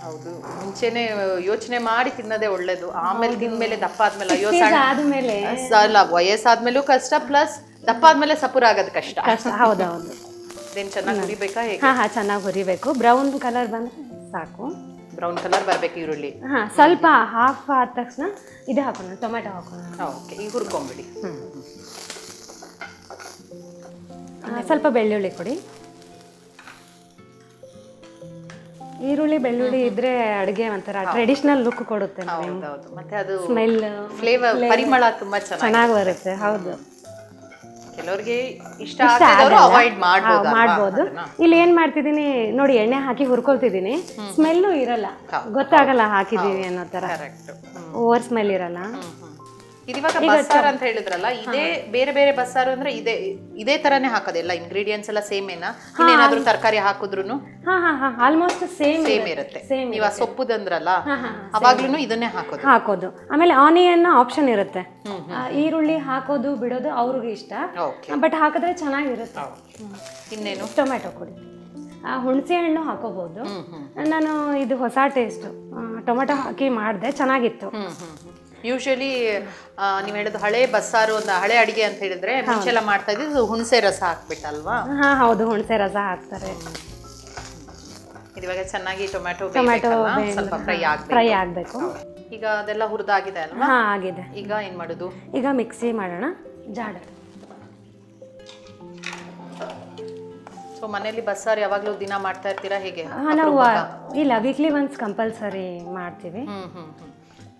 ಹೌದು. ಮುಂಚೆನೆ ಯೋಚನೆ ಮಾಡಿ ತಿನ್ನೋದೇ ಒಳ್ಳೇದು. ಆಮೇಲೆ ತಿಂದ್ಮೇಲೆ ದಪ್ಪ ಆದ್ಮೇಲೆ ಅಯ್ಯೋ ಆದ್ಮೇಲೆ. ಅಲ್ಲ ವಯಸ್ಸಾದ್ಮೇಲೂ ಕಷ್ಟ ಪ್ಲಸ್ ದಪ್ಪ ಆದ್ಮೇಲೆ ಸಪುರ ಆಗೋದು ಕಷ್ಟ. ಹೌದಾ ಹೌದೌದು. ಅದೇನು ಚೆನ್ನಾಗಿ ಹುರಿಬೇಕಾ ಹೇಗೆ? ಹಾ ಹಾ ಚೆನ್ನಾಗಿ ಹುರಿಬೇಕು. ಬ್ರೌನ್ ಕಲರ್ ಬಂದ್ರೆ ಸಾಕು. ಬ್ರೌನ್ ಕಲರ್ ಬರ್ಬೇಕು ಈರುಳ್ಳಿ. ಹಾ ಸ್ವಲ್ಪ ಹಾಫ್ ಆದ ತಕ್ಷಣ ಇದು ಹಾಕೋಣ ಟೊಮೆಟೊ ಹಾಕೋಣ. ಓಕೆ. ಈಗ ಹುರ್ಕೊಂಬಿಡಿ. ಸ್ವಲ್ಪ ಬೆಳ್ಳುಳ್ಳಿ ಕೊಡಿ ಈರುಳ್ಳಿ ಬೆಳ್ಳುಳ್ಳಿ ಇದ್ರೆ ಅಡುಗೆ ಒಂಥರ ಟ್ರೆಡಿಷನಲ್ ಲುಕ್ ಕೊಡುತ್ತೆ ಹೌದೌದು. ಮತ್ತೆ ಅದು ಸ್ಮೆಲ್ ಫ್ಲೇವರ್ ಪರಿಮಳ ತುಂಬಾ ಚೆನ್ನಾಗಿ ಬರುತ್ತೆ ಹೌದು. ಕೆಲವರಿಗೆ ಇಷ್ಟ ಆಗದವರು ಅವಾಯ್ಡ್ ಮಾಡ್ಬೋದು? ಮಾಡ್ಬೋದು. ಇಲ್ಲಿ ಏನ್ ಮಾಡ್ತಿದೀನಿ ನೋಡಿ ಎಣ್ಣೆ ಹಾಕಿ ಹುರ್ಕೊಳ್ತಿದ್ದೀನಿ. ಸ್ಮೆಲ್ ಇರಲ್ಲ. ಗೊತ್ತಾಗಲ್ಲ ಹಾಕಿದೀವಿ ಅನ್ನೋ ತರ. ಕರೆಕ್ಟ್ ಓವರ್ ಸ್ಮೆಲ್ ಇರಲ್ಲ. ಇದಿವಾಗ ಬಸ್ಸಾರ್ ಅಂತ ಹೇಳಿದ್ರಲ್ಲ ಇದೇ ಬೇರೆ ಬೇರೆ ಬಸ್ಸಾರು ಅಂದ್ರೆ ಇದೇ ಇದೇ ತರನೇ ಹಾಕೋದಿಲ್ಲ ಇಂಗ್ರೀಡಿಯೆಂಟ್ಸ್ ಎಲ್ಲ ಸೇಮ್ ಏನಾ? ಇನ್ನೇನಾದ್ರೂ ತರಕಾರಿ ಹಾಕಿದ್ರು ಹಾ ಹಾ ಹಾ ಆಲ್ಮೋಸ್ಟ್ ಸೇಮ್ ಸೇಮ್ ಇರುತ್ತೆ. ಇವಾಗ ಸೊಪ್ಪುದಂದ್ರಲ್ಲ ಅವಾಗ್ಲೂ ಇದನ್ನೇ ಹಾಕೋದು. ಹಾಕೋದು. ಆಮೇಲೆ ಆನಿಯನ್ ಆಪ್ಷನ್ ಇರುತ್ತೆ. ಈರುಳ್ಳಿ ಹಾಕೋದು ಬಿಡೋದು ಅವ್ರಿಗೆ ಇಷ್ಟ. ಬಟ್ ಹಾಕಿದ್ರೆ ಚೆನ್ನಾಗಿರುತ್ತೆ. ಇನ್ನೇನು? ಟೊಮೆಟೊ ಕೊಡಿ ಆ, ಹುಣಸೆ ಹಣ್ಣು ಹಾಕೋಬಹುದು ನಾನು ಇದು ಹೊಸ ಟೇಸ್ಟ್ ಟೊಮೆಟೊ ಹಾಕಿ ಮಾಡಿದೆ ಚೆನ್ನಾಗಿತ್ತು. ಯೂಶಲಿ ನೀವು ಹೇಳಿದ ಹಳೆ ಬಸ್ಸಾರು ಒಂದು ಹಳೆ ಅಡಿಗೆ ಅಂತ ಹೇಳಿದ್ರೆ ಮುಂಚೆಲ್ಲ ಮಾಡ್ತಾ ಇದ್ದಿದ್ದು ಹುಣಸೆ ರಸ ಹಾಕ್ಬಿಟ್ಟಲ್ವಾ? ಹಾ ಹೌದು ಹುಣಸೆ ರಸ ಹಾಕ್ತಾರೆ. ಇವಾಗ ಚೆನ್ನಾಗಿ ಟೊಮ್ಯಾಟೊ ಟೊಮೆಟೊ ಸ್ವಲ್ಪ ಫ್ರೈ ಆಗ್ಬೇಕು. ಫ್ರೈ ಆಗಬೇಕು. ಈಗ ಅದೆಲ್ಲ ಹುರಿದಾಗಿದೆ ಅಲ್ವಾ? ಹಾ ಆಗಿದೆ. ಈಗ ಏನ್ ಮಾಡೋದು? ಈಗ ಮಿಕ್ಸಿ ಮಾಡೋಣ ಜಾಡ. ಸೊ ಮನೇಲಿ ಬಸ್ಸಾರು ಯಾವಾಗ್ಲೂ ದಿನ ಮಾಡ್ತಾ ಇರ್ತೀರಾ ಹೇಗೆ? ನಾವು ಇಲ್ಲ ವೀಕ್ಲಿ ಒನ್ಸ್ ಕಂಪಲ್ಸರಿ ಮಾಡ್ತೀವಿ. ಹ್ಮ್ ಹ್ಮ್.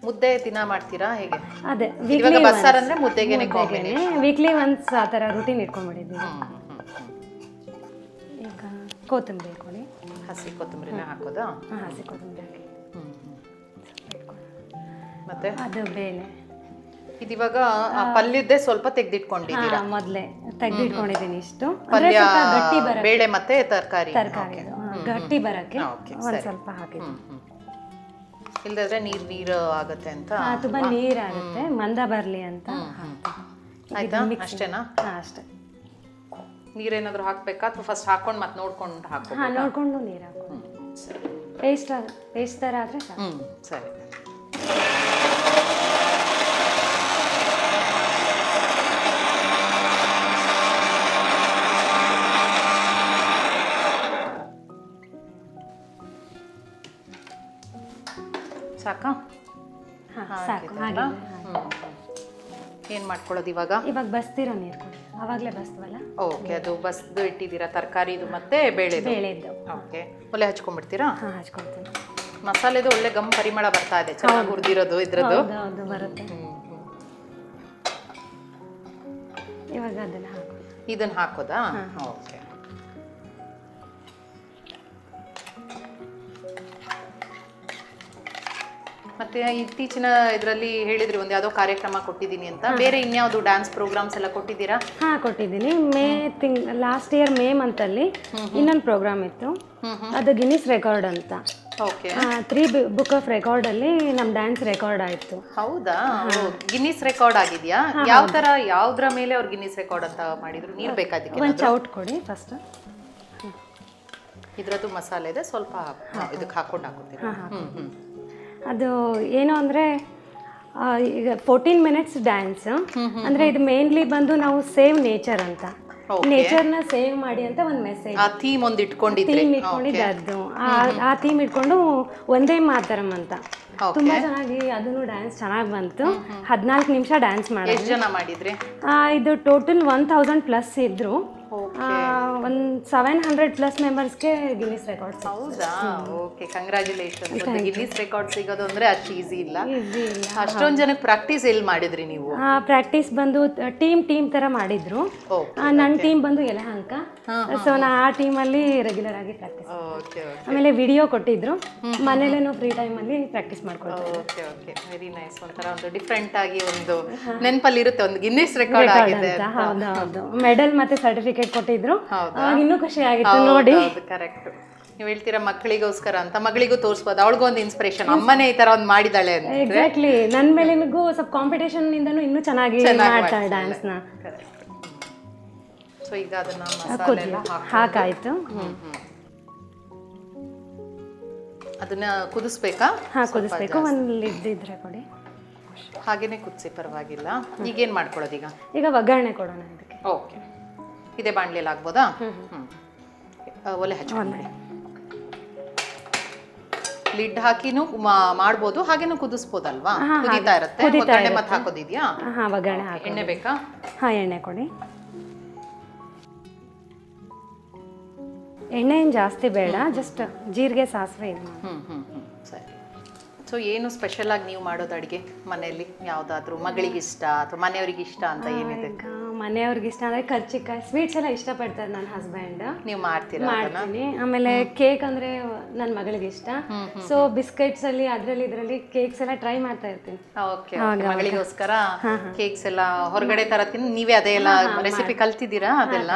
ಮುದ್ದೆ ದಿನ ಮಾಡ್ತೀರಾ ಹೇಗೆ? ಅದೇ ವೀಕ್ಲಿ ಬಸ್ಸಾರ್ ಅಂದ್ರೆ ಮುದ್ದೆಗೆನೆ ಕಾಂಬಿನೇಷನ್ ವೀಕ್ಲಿ ಒನ್ಸ್ ಆ ಥರ ರುಟೀನ್ ಇಟ್ಕೊಂಡ್ಬಿಟ್ಟಿದ್ದೀವಿ ಈಗ ಕೊತ್ತಂಬರಿ ಕೊಡಿ ಹಸಿ ಕೊತ್ತಂಬರಿನ ಹಾಕೋದು? ಹಾಂ ಹಸಿ ಕೊತ್ತಂಬರಿ ಹಾಕಿ. ಮತ್ತೆ? ಅದು ಬೇಳೆ ಇದಿವಾಗ ಪಲ್ಯದ್ದೇ ಸ್ವಲ್ಪ ತೆಗ್ದಿಟ್ಕೊಂಡಿದ್ದೀರಾ? ಮೊದಲೇ ತೆಗೆದಿಟ್ಕೊಂಡಿದ್ದೀನಿ ಇಷ್ಟು. ಪಲ್ಯ ಗಟ್ಟಿ ಬರ ಬೇಳೆ ಮತ್ತೆ ತರಕಾರಿ. ತರಕಾರಿ ಗಟ್ಟಿ ಬರಕ್ಕೆ ಒಂದ್ ಸ್ವಲ್ಪ ಹಾಕಿದ್ದೀನಿ. ಇಲ್ದಿದ್ರೆ ನೀರ್ ನೀರು ಆಗುತ್ತೆ ಅಂತ. ತುಂಬಾ ನೀರಾಗುತ್ತೆ ಮಂದ ಬರ್ಲಿ ಅಂತ ಆಯ್ತಾ? ಅಷ್ಟೇನಾ? ಅಷ್ಟೇ. ನೀರೇನಾದ್ರೂ ಹಾಕ್ಬೇಕಾ? ಅಥವಾ ಫಸ್ಟ್ ಹಾಕೊಂಡು ಮತ್ತೆ ನೋಡ್ಕೊಂಡು ಹಾಕೋ ನೋಡ್ಕೊಂಡು ನೀರು ಹಾಕು ಪೇಸ್ಟ್ ಪೇಸ್ಟ್ ಥರ ಆದರೆ ಸರಿ. ಮಾಡ್ಕೊಳ್ಳೋದು ಇವಾಗ? ಇವಾಗ ಬಸ್ತಿರೋ ನೀರು ಕೊಡಿ. ಅವಾಗಲೇ ಬಸ್ತವಲ್ಲ ಓಕೆ ಅದು ಬಸ್ದು ಇಟ್ಟಿದ್ದೀರಾ ತರಕಾರಿದು ಮತ್ತೆ ಬೇಳೆದು? ಬೇಳೆದ್ದು. ಓಕೆ ಒಲೆ ಹಚ್ಕೊಂಡ್ಬಿಡ್ತೀರಾ? ಹಾ ಹಚ್ಕೊಳ್ತೀನಿ ಮಸಾಲೆದು ಒಳ್ಳೆ ಗಮ್ ಪರಿಮಳ ಬರ್ತಾ ಇದೆ ಚೆನ್ನಾಗಿ ಹುರಿದಿರೋದು ಇದ್ರದ್ದು? ಹೌದು ಹೌದು ಬರುತ್ತೆ. ಇವಾಗ ಅದನ್ನ ಹಾಕು. ಇದನ್ನ ಹಾಕೋದಾ? ಓಕೆ ಮತ್ತೆ ಇತ್ತೀಚಿನ ಇದರಲ್ಲಿ ಹೇಳಿದ್ರಿ ಒಂದು ಯಾವುದೋ ಕಾರ್ಯಕ್ರಮ ಕೊಟ್ಟಿದ್ದೀನಿ ಅಂತ. ಬೇರೆ ಇನ್ಯಾವುದು ಡ್ಯಾನ್ಸ್ ಪ್ರೋಗ್ರಾಮ್ಸ್ ಎಲ್ಲ ಕೊಟ್ಟಿದ್ದೀರಾ? ಹಾ ಕೊಟ್ಟಿದ್ದೀನಿ. ಮೇ ತಿಂಗ್ ಲಾಸ್ಟ್ ಇಯರ್ ಮೇ ಮಂತಲ್ಲಿ ಇನ್ನೊಂದು ಪ್ರೋಗ್ರಾಮ್ ಇತ್ತು. ಅದು ಗಿನ್ನಿಸ್ ರೆಕಾರ್ಡ್ ಅಂತ. ಓಕೆ. ತ್ರೀ ಬುಕ್ ಆಫ್ ರೆಕಾರ್ಡಲ್ಲಿ ನಮ್ ಡ್ಯಾನ್ಸ್ ರೆಕಾರ್ಡ್ ಆಯಿತು. ಹೌದಾ? ಗಿನ್ನಿಸ್ ರೆಕಾರ್ಡ್ ಆಗಿದ್ಯಾ? ಯಾವ ತರ ಯಾವ್ದ್ರ ಮೇಲೆ ಅವ್ರು ಗಿನ್ನಿಸ್ ರೆಕಾರ್ಡ್ ಅಂತ ಮಾಡಿದ್ರು? ನೀರ್ ಬೇಕಾದಕ್ಕೆ ಒಂದು ಚೌಟ್ ಕೊಡಿ ಫಸ್ಟ್ ಇದ್ರದ್ದು ಮಸಾಲೆ ಇದೆ ಸ್ವಲ್ಪ ಇದಕ್ಕೆ ಹಾಕೊಂಡು ಹಾಕೋತೀರಾ ಹ್ಮ್ ಹ್ಮ್. ಅದು ಏನು ಅಂದರೆ ಈಗ ಫೋರ್ಟೀನ್ ಮಿನಿಟ್ಸ್ ಡ್ಯಾನ್ಸ್ ಅಂದರೆ ಇದು ಮೇನ್ಲಿ ಬಂದು ನಾವು ಸೇವ್ ನೇಚರ್ ಅಂತ. ನೇಚರ್ನ ಸೇವ್ ಮಾಡಿ ಅಂತ ಒಂದು ಮೆಸೇಜ್ ಆ ಥೀಮ್ ಒಂದು ಇಟ್ಕೊಂಡಿದ್ದೆ ಥೀಮ್ ಇಟ್ಕೊಂಡಿದ್ದೆ ಅದು. ಆ- ಥೀಮ್ ಇಟ್ಕೊಂಡು ಒಂದೇ ಮಾತರಂ ಅಂತ. ತುಂಬಾ ಚೆನ್ನಾಗಿ ಅದನ್ನು ಡ್ಯಾನ್ಸ್ ಚೆನ್ನಾಗಿ ಬಂತು. ಹದಿನಾಲ್ಕು ನಿಮಿಷ ಡ್ಯಾನ್ಸ್ ಮಾಡಿದ್ರೆ ಎಷ್ಟು ಜನ ಮಾಡಿದ್ರಿ? ಆ, ಇದು ಟೋಟಲ್ ಒನ್ ತೌಸಂಡ್ ಪ್ಲಸ್ ಇದ್ರು. ಒಂದು ಸೆವೆನ್ ಹಂಡ್ರೆಡ್ ಪ್ಲಸ್ ಮೆಂಬರ್ಸ್ಗೆ ಗಿನ್ನಿಸ್ ರೆಕಾರ್ಡ್ಸ್ ಹೌದಾ? ಓಕೆ ಕಂಗ್ರ್ಯಾಚುಲೇಷನ್ ಗಿನ್ನಿಸ್ ರೆಕಾರ್ಡ್ ಸಿಗೋದು ಅಂದ್ರೆ ಅಷ್ಟು ಈಸಿ ಇಲ್ಲ. ಅಷ್ಟೊಂದು ಜನಕ್ಕೆ ಪ್ರಾಕ್ಟೀಸ್ ಎಲ್ಲಿ ಮಾಡಿದ್ರಿ ನೀವು? ಪ್ರಾಕ್ಟೀಸ್ ಬಂದು ಟೀಮ್ ಟೀಮ್ ತರ ಮಾಡಿದ್ರು. ನನ್ನ ಟೀಮ್ ಬಂದು ಯಲಹಂಕ. ಸೊ ನಾ ಆ ಟೀಮಲ್ಲಿ ರೆಗ್ಯುಲರ್ ಆಗಿ ಪ್ರಾಕ್ಟೀಸ್ ಆಮೇಲೆ ವಿಡಿಯೋ ಕೊಟ್ಟಿದ್ರು. ಮನೇಲೇನು ಫ್ರೀ ಟೈಮಲ್ಲಿ ಪ್ರಾಕ್ಟೀಸ್ ಮಾಡ್ಕೊಳ್ತಾರೆ. ಓಕೆ ಓಕೆ ವೆರಿ ನೈಸ್ ಒಂಥರ ಒಂದು ಡಿಫ್ರೆಂಟ್ ಆಗಿ ಒಂದು ನೆನಪಲ್ಲಿ ಇರುತ್ತೆ ಒಂದು ಗಿನ್ನಿಸ್ ರೆಕಾರ್ಡ್ ಆಗಿದೆ ಹೌದು ಹೌದು. ಮೆಡಲ್ ಮತ್ತೆ ಸರ್ಟಿಫಿಕೇಟ್ ಕೊಟ್ಟಿದ್ರು. ಹೌದಾ? ಅವಾಗ ಇನ್ನೂ ಖುಷಿ ಆಗಿತ್ತು ನೋಡಿ. ಕರೆಕ್ಟ್ ನೀವು ಹೇಳ್ತೀರಾ ಮಕ್ಕಳಿಗೋಸ್ಕರ ಅಂತ? ಮಗಳಿಗೂ ತೋರಿಸ್ಬೋದು. ಅವಳಿಗೂ ಒಂದು ಇನ್ಸ್ಪಿರೇಷನ್ ಅಮ್ಮನೇ ಈ ತರ ಒಂದು ಮಾಡಿದಾಳೆ ಅಂತ ಎಕ್ಸಾಕ್ಟ್ಲಿ ನನ್ನ ಮೇಲಿನಗೂ ಸ್ವಲ್ಪ ಕಾಂಪಿಟೇಷನ್ ಇಂದನೂ ಇನ್ನೂ ಚೆನ್ನಾಗಿ ಮಾಡ್ತಾಳೆ ಡ್ಯಾನ್ಸ್ನ ಸೊ ಈಗ ಅದನ್ನ ಮಸಾಲೆ ಎಲ್ಲ ಹಾಕಾಯ್ತು. ಅದನ್ನ ಕುದಿಸ್ಬೇಕಾ? ಹಾ ಕುದಿಸ್ಬೇಕು. ಒಂದು ಲಿಡ್ ಇದ್ರೆ ಕೊಡಿ. ಹಾಗೇನೆ ಕುದಿಸಿ ಪರವಾಗಿಲ್ಲ. ಈಗೇನು ಮಾಡ್ಕೊಳ್ಳೋದು ಈಗ ಈಗ ಒಗ್ಗರಣೆ ಕೊಡೋಣ ಇದಕ್ಕೆ. ಓಕೆ ಇದೇ ಬಾಣಲಿಯಲ್ಲಿ ಆಗ್ಬೋದಾ? ಒಲೆ ಹಚ್ಕೊಂಡ್ಬಿಡಿ ಲಿಡ್ ಹಾಕಿನೂ ಮಾಡ್ಬೋದು ಹಾಗೇನು ಕುದಿಸ್ಬೋದಲ್ವಾ? ಕುದೀತಾ ಇರುತ್ತೆ? ಒಗ್ಗರಣೆ ಮತ್ತೆ ಹಾಕೋದಿದ್ಯಾ? ಹಾ ಒಗ್ಗರಣೆ ಹಾಕಿ ಎಣ್ಣೆ ಬೇಕಾ? ಹಾ ಎಣ್ಣೆ ಕೊಡಿ. ಎಣ್ಣೆ ಏನು ಜಾಸ್ತಿ ಬೇಡ ಜಸ್ಟ್ ಜೀರಿಗೆ ಸಾಸಿವೆ ಇದು ಹ್ಞೂ ಹ್ಮ್ ಹ್ಮ್. ಹ್ಮ್ ಸರಿ ಸೊ ಏನು ಸ್ಪೆಷಲ್ ಆಗಿ ನೀವು ಮಾಡೋದು ಅಡಿಗೆ ಮನೆಯಲ್ಲಿ? ಯಾವ್ದಾದ್ರು ಮಗಳಿಗೆ ಇಷ್ಟ ಅಥವಾ ಮನೆಯವ್ರಿಗೆ ಇಷ್ಟ ಅಂತ ಏನಿದೆ? ಈಗ ಮನೆಯವ್ರಿಗೆ ಇಷ್ಟ ಅಂದರೆ ಕರ್ಚಿಕಾಯಿ ಸ್ವೀಟ್ಸ್ ಎಲ್ಲ ಇಷ್ಟಪಡ್ತಾರೆ ನನ್ನ ಹಸ್ಬೆಂಡ್ ನೀವು ಮಾಡ್ತೀರಾ ಅದನ್ನ? ಮಾಡ್ತೀನಿ. ಆಮೇಲೆ ಕೇಕ್ ಅಂದ್ರೆ ನನ್ನ ಮಗಳಿಗೆ ಇಷ್ಟ. ಸೊ ಬಿಸ್ಕೆಟ್ಸ್ ಅಲ್ಲಿ ಅದ್ರಲ್ಲಿ ಇದ್ರಲ್ಲಿ ಕೇಕ್ಸ್ ಎಲ್ಲ ಟ್ರೈ ಮಾಡ್ತಾ ಇರ್ತೀನಿ. ಓಕೆ ಮಗಳಿಗೋಸ್ಕರ ಕೇಕ್ಸ್ ಎಲ್ಲ ಹೊರಗಡೆ ತರ ತಿನ್ ನೀವೇ ಅದೇ ಎಲ್ಲ ರೆಸಿಪಿ ಕಲ್ತಿದ್ದೀರಾ ಅದೆಲ್ಲ?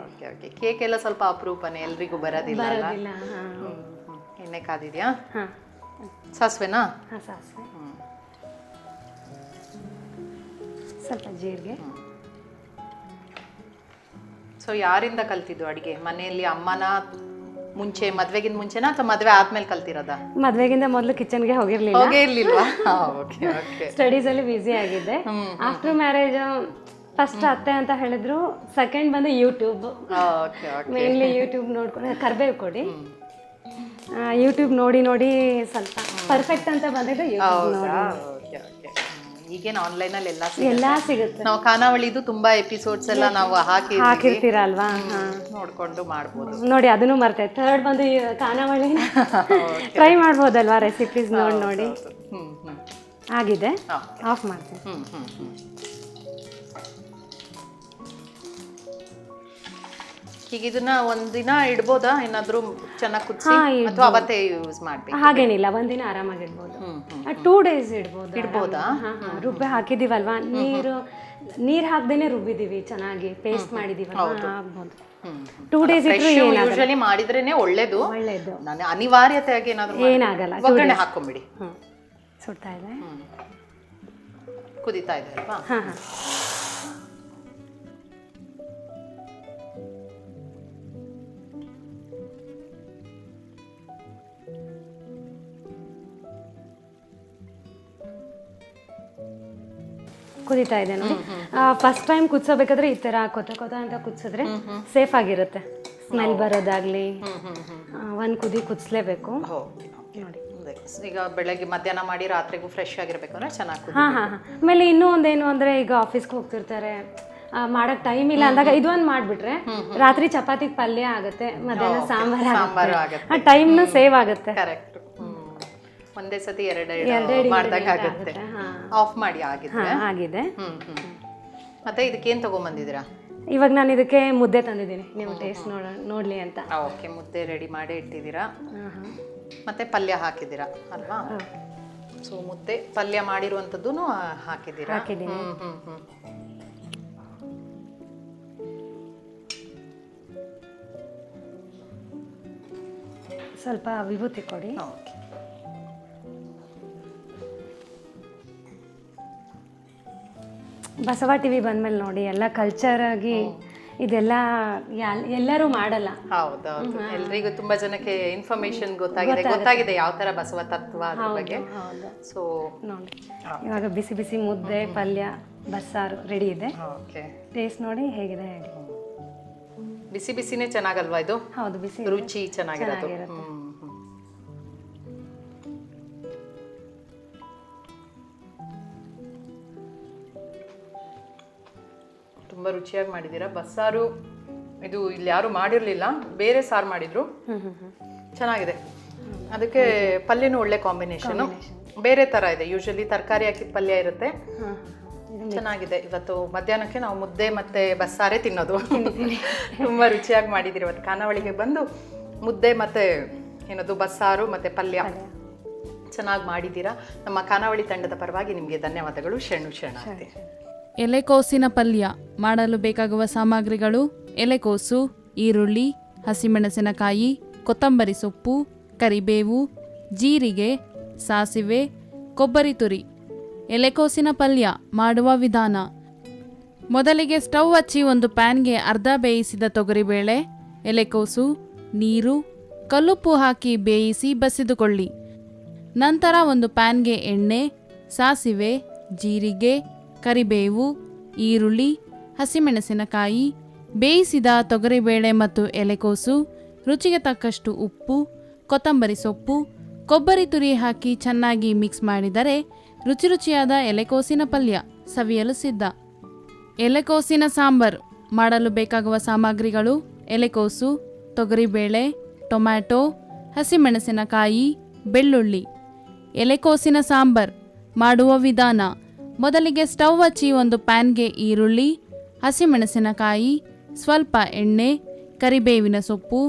ಓಕೆ ಓಕೆ ಕೇಕ್ ಎಲ್ಲ ಸ್ವಲ್ಪ ಅಪರೂಪನೇ ಎಲ್ರಿಗೂ ಬರೋದಿಲ್ಲ ಅಲ್ಲ? ಇಲ್ಲ ಹಾ. ಹ್ಮ್, ಹ್ಮ್. ಎಣ್ಣೆ ಕಾದಿದ್ಯಾ? ಹಾ. ಸಾಸ್ವೆನಾ? ಹಾಂ ಸಾಸಿವೆ. ಸ್ವಲ್ಪ ಜೀರಿಗೆ. ಸೊ ಯಾರಿಂದ ಕಲ್ತಿದ್ದು ಅಡಿಗೆ? ಮನೆಯಲ್ಲಿ ಅಮ್ಮನ ಮುಂಚೆ ಮದ್ವೆಗಿಂತ ಮುಂಚೆನಾ ಅಥವಾ ಮದ್ವೆ ಆದ್ಮೇಲೆ ಕಲ್ತಿರೋದಾ? ಮದ್ವೆಗಿಂತ ಮೊದಲು ಕಿಚನ್ಗೆ ಹೋಗಿರ್ಲಿಲ್ಲ. ಹೋಗೇ ಇರ್ಲಿಲ್ವಾ <laughs> ಓಕೆ ಓಕೆ. ಸ್ಟಡೀಸ್ ಅಲ್ಲಿ ಬ್ಯುಸಿ ಆಗಿದ್ದೆ. ಆಫ್ಟರ್ ಮ್ಯಾರೇಜ್ ಫಸ್ಟ್ ಅತ್ತೆ ಅಂತ ಹೇಳಿದ್ರು ಸೆಕೆಂಡ್ ಬಂದು ಯೂಟ್ಯೂಬ್ ಮೇನ್ಲಿ ಯೂಟ್ಯೂಬ್ ನೋಡ್ಕೊಂಡು ಕರ್ಬೇವು ಕೊಡಿ. ಯೂಟ್ಯೂಬ್ ನೋಡಿ ನೋಡಿ ಸ್ವಲ್ಪ ಪರ್ಫೆಕ್ಟ್ ಅಂತ ಬಂದಿದ್ದು ಯೂಟ್ಯೂಬ್ ಹೌದಾ? Okay okay. ಈಗೇನು ಎಲ್ಲ ಸಿಗುತ್ತೆ. ಎಲ್ಲ ಸಿಗುತ್ತೆ. ನಾವು ಖಾನಾವಳಿದು ತುಂಬಾ ಎಪಿಸೋಡ್ಸ್ ಎಲ್ಲ ನಾವು ಹಾಕಿ ಹಾಕಿರ್ತೀರಲ್ವಾ? ನೋಡ್ಕೊಂಡು ಮಾಡ್ಬೋದು. ನೋಡಿ ಅದನ್ನು ಮರ್ತೆ. ಥರ್ಡ್ ಬಂದು ಖಾನಾವಳಿ ಟ್ರೈ <laughs> ಮಾಡ್ಬೋದಲ್ವಾ ರೆಸಿಪೀಸ್ ನೋಡಿ ನೋಡಿ? ಆಗಿದೆ. ಆಫ್ ಮಾಡ್ತೀನಿ. ಈಗ ಇದನ್ನ ಒಂದಿನ ಇಡ್ಬೋದಾ? ಏನಾದ್ರೂ ಚೆನ್ನಾಗಿ ಕುದಿಸಿ? ಅಥವಾ ಅವತ್ತೇ ಯೂಸ್ ಮಾಡ್ಬೇಕು? ಹಾಗೇನಿಲ್ಲ ಒಂದಿನ ಆರಾಮಾಗಿ ಇಡ್ಬೋದು ಟೂ ಡೇಸ್ ಇಡ್ಬೋದು? ಇಡ್ಬೋದಾ? ರುಬ್ಬಿ ಹಾಕಿದೀವಲ್ವಾ? ನೀರು ನೀರ್ ಹಾಕ್ದೇನೆ ರುಬ್ಬಿದೀವಿ ಚೆನ್ನಾಗಿ ಪೇಸ್ಟ್ ಮಾಡಿದೀವಲ್ವಾ? ಆಗ್ಬೋದು. ಟೂ ಡೇಸ್ ಯೂಶಲಿ ಮಾಡಿದ್ರೇನೆ ಒಳ್ಳೇದು. ಒಳ್ಳೇದು. ನಾನು ಅನಿವಾರ್ಯತೆಯಾಗಿ ಏನಾದ್ರು ಏನಾಗಲ್ಲ ಒಗ್ಗರಣೆ ಹಾಕೊಂಬಿಡಿ ಸುಡ್ತಾ ಇದೆ? ಕುದಿತಾ ಕುದೀತಾ ಇದೆ ಅಲ್ವಾ? ಕುದೀತಾ ಇದೆ ನೋಡಿ ಫಸ್ಟ್ ಟೈಮ್ ಕುದಿಸಬೇಕಾದ್ರೆ ಈ ತರ ಕೊತ ಕೊತ ಅಂತ ಕುದಿಸಿದ್ರೆ ಸೇಫ್ ಆಗಿರುತ್ತೆ. ಸ್ಮೆಲ್ ಬರೋದಾಗ್ಲಿ ಒಂದ್ ಕುದಿ ಕುದಿಸ್ಲೇಬೇಕು. ನೋಡಿ. ಈಗ ಬೆಳಗ್ಗೆ ಮಧ್ಯಾಹ್ನ ಮಾಡಿ ರಾತ್ರಿಗೂ ಫ್ರೆಶ್ ಆಗಿರ್ಬೇಕು ಅಂದ್ರೆ ಚೆನ್ನಾಗಿ ಹಾ ಹಾ ಆಮೇಲೆ ಇನ್ನೂ ಒಂದೇನು ಅಂದ್ರೆ ಈಗ ಆಫೀಸ್ಗೆ ಹೋಗ್ತಿರ್ತಾರೆ ಮಾಡಕ್ ಟೈಮ್ ಇಲ್ಲ ಅಂದಾಗ ಇದೊಂದು ಮಾಡ್ಬಿಟ್ರೆ ರಾತ್ರಿ ಚಪಾತಿ ಪಲ್ಯ ಆಗುತ್ತೆ ಮಧ್ಯಾಹ್ನ ಸಾಂಬಾರ್ ಟೈಮ್ನು ಸೇವ್ ಆಗುತ್ತೆ. ಕರೆಕ್ಟ್ ಒಂದೇ ಸತಿ ಎರಡೆರಡು ಮಾಡ್ದಾಗ ಆಗುತ್ತೆ. ಆಫ್ ಮಾಡಿ ಆಗಿದೆ. ಆಗಿದೆ ಮತ್ತೆ ಇದಕ್ಕೆ ಇದಕ್ಕೇನ್ ತಗೊಂಬಂದಿದ್ದೀರಾ? ಇವಾಗ ನಾನು ಇದಕ್ಕೆ ಮುದ್ದೆ ತಂದಿದ್ದೀನಿ. ನೀವು ಟೇಸ್ಟ್ ನೋಡ ನೋಡ್ಲಿ ಅಂತ. ಓಕೆ ಮುದ್ದೆ ರೆಡಿ ಮಾಡಿ ಇಟ್ಟಿದ್ದೀರಾ? ಮತ್ತೆ ಪಲ್ಯ ಹಾಕಿದ್ದೀರಾ? ಅಲ್ವಾ. ಸೊ ಮುದ್ದೆ ಪಲ್ಯ ಮಾಡಿರುವಂಥದ್ದು ಹಾಕಿದ್ದೀರಾ? ಹಾಕಿದ್ದೀನಿ. ಸ್ವಲ್ಪ ವಿಭೂತಿ ಕೊಡಿ. ಓಕೆ ಬಸವ ಟಿವಿ ಬಂದ್ಮೇಲೆ ನೋಡಿ ಎಲ್ಲ ಕಲ್ಚರ್ ಆಗಿ ಇದೆಲ್ಲ ಎಲ್ಲರೂ ಮಾಡಲ್ಲ. ಹೌದೌದು ಎಲ್ರಿಗೂ ತುಂಬಾ ಜನಕ್ಕೆ ಇನ್ಫಾರ್ಮೇಶನ್ ಗೊತ್ತಾಗಿದೆ. ಗೊತ್ತಾಗಿದೆ ಯಾವ ತರ ಬಸವ ತತ್ವ ಅದ್ರ ಬಗ್ಗೆ. ಸೊ ನೋಡಿ. ಇವಾಗ ಬಿಸಿ ಬಿಸಿ ಮುದ್ದೆ ಪಲ್ಯ ಬಸ್ಸಾರು ರೆಡಿ ಇದೆ. ಓಕೆ. ಟೇಸ್ಟ್ ನೋಡಿ ಹೇಗಿದೆ ಹೇಳಿ ಬಿಸಿ ಬಿಸಿನೇ ಚೆನ್ನಾಗಲ್ವಾ ಇದು? ಹೌದು ಬಿಸಿ ರುಚಿ ಚೆನ್ನಾಗಿರೋದು. ತುಂಬಾ ರುಚಿಯಾಗಿ ಮಾಡಿದ್ದೀರಾ. ಬಸ್ಸಾರು ಇದು ಇಲ್ಲಿ ಯಾರು ಮಾಡಿರಲಿಲ್ಲ ಬೇರೆ ಸಾರು ಮಾಡಿದ್ರು. ಚೆನ್ನಾಗಿದೆ. ಅದಕ್ಕೆ ಪಲ್ಯನೂ ಒಳ್ಳೆ ಕಾಂಬಿನೇಷನ್. ಬೇರೆ ತರ ಇದೆ. ಯೂಶಲಿ ತರಕಾರಿ ಹಾಕಿದ ಪಲ್ಯ ಇರುತ್ತೆ. ಚೆನ್ನಾಗಿದೆ. ಇವತ್ತು ಮಧ್ಯಾಹ್ನಕ್ಕೆ ನಾವು ಮುದ್ದೆ ಮತ್ತೆ ಬಸ್ಸಾರೇ ತಿನ್ನೋದು. <laughs> ತುಂಬಾ ರುಚಿಯಾಗಿ ಮಾಡಿದಿರಿ ಇವತ್ತು. ಖಾನಾವಳಿಗೆ ಬಂದು ಮುದ್ದೆ ಮತ್ತೆ ಏನದು ಬಸ್ಸಾರು ಮತ್ತೆ ಪಲ್ಯ. ಚೆನ್ನಾಗಿ ಮಾಡಿದ್ದೀರಾ. ನಮ್ಮ ಖಾನಾವಳಿ ತಂಡದ ಪರವಾಗಿ ನಿಮಗೆ ಧನ್ಯವಾದಗಳು. ಶರಣು ಶರಣಾರ್ಥಿ. ಎಲೆಕೋಸಿನ ಪಲ್ಯ ಮಾಡಲು ಬೇಕಾಗುವ ಸಾಮಗ್ರಿಗಳು ಎಲೆಕೋಸು, ಈರುಳ್ಳಿ, ಹಸಿಮೆಣಸಿನಕಾಯಿ, ಕೊತ್ತಂಬರಿ ಸೊಪ್ಪು, ಕರಿಬೇವು, ಜೀರಿಗೆ, ಸಾಸಿವೆ, ಕೊಬ್ಬರಿ ತುರಿ. ಎಲೆಕೋಸಿನ ಪಲ್ಯ ಮಾಡುವ ವಿಧಾನ. ಮೊದಲಿಗೆ ಸ್ಟವ್ ಹಚ್ಚಿ ಒಂದು ಪ್ಯಾನ್ಗೆ ಅರ್ಧ ಬೇಯಿಸಿದ ತೊಗರಿಬೇಳೆ, ಎಲೆಕೋಸು, ನೀರು, ಕಲ್ಲುಪ್ಪು ಹಾಕಿ ಬೇಯಿಸಿ ಬಸಿದುಕೊಳ್ಳಿ. ನಂತರ ಒಂದು ಪ್ಯಾನ್ಗೆ ಎಣ್ಣೆ, ಸಾಸಿವೆ, ಜೀರಿಗೆ ಕರಿಬೇವು, ಈರುಳ್ಳಿ, ಹಸಿಮೆಣಸಿನಕಾಯಿ, ಬೇಯಿಸಿದ ತೊಗರಿಬೇಳೆ ಮತ್ತು ಎಲೆಕೋಸು, ರುಚಿಗೆ ತಕ್ಕಷ್ಟು ಉಪ್ಪು, ಕೊತ್ತಂಬರಿ ಸೊಪ್ಪು, ಕೊಬ್ಬರಿ ತುರಿ ಹಾಕಿ ಚೆನ್ನಾಗಿ ಮಿಕ್ಸ್ ಮಾಡಿದರೆ ರುಚಿ ರುಚಿಯಾದ ಎಲೆಕೋಸಿನ ಪಲ್ಯ ಸವಿಯಲು ಸಿದ್ಧ. ಎಲೆಕೋಸಿನ ಸಾಂಬಾರ್ ಮಾಡಲು ಬೇಕಾಗುವ ಸಾಮಗ್ರಿಗಳು ಎಲೆಕೋಸು, ತೊಗರಿಬೇಳೆ, ಟೊಮ್ಯಾಟೊ, ಹಸಿಮೆಣಸಿನಕಾಯಿ, ಬೆಳ್ಳುಳ್ಳಿ. ಎಲೆಕೋಸಿನ ಸಾಂಬಾರ್ ಮಾಡುವ ವಿಧಾನ ಮೊದಲಿಗೆ ಸ್ಟವ್ ಹಚ್ಚಿ ಒಂದು ಪ್ಯಾನ್ಗೆ ಈರುಳ್ಳಿ, ಹಸಿಮೆಣಸಿನಕಾಯಿ, ಸ್ವಲ್ಪ ಎಣ್ಣೆ, ಕರಿಬೇವಿನ ಸೊಪ್ಪು,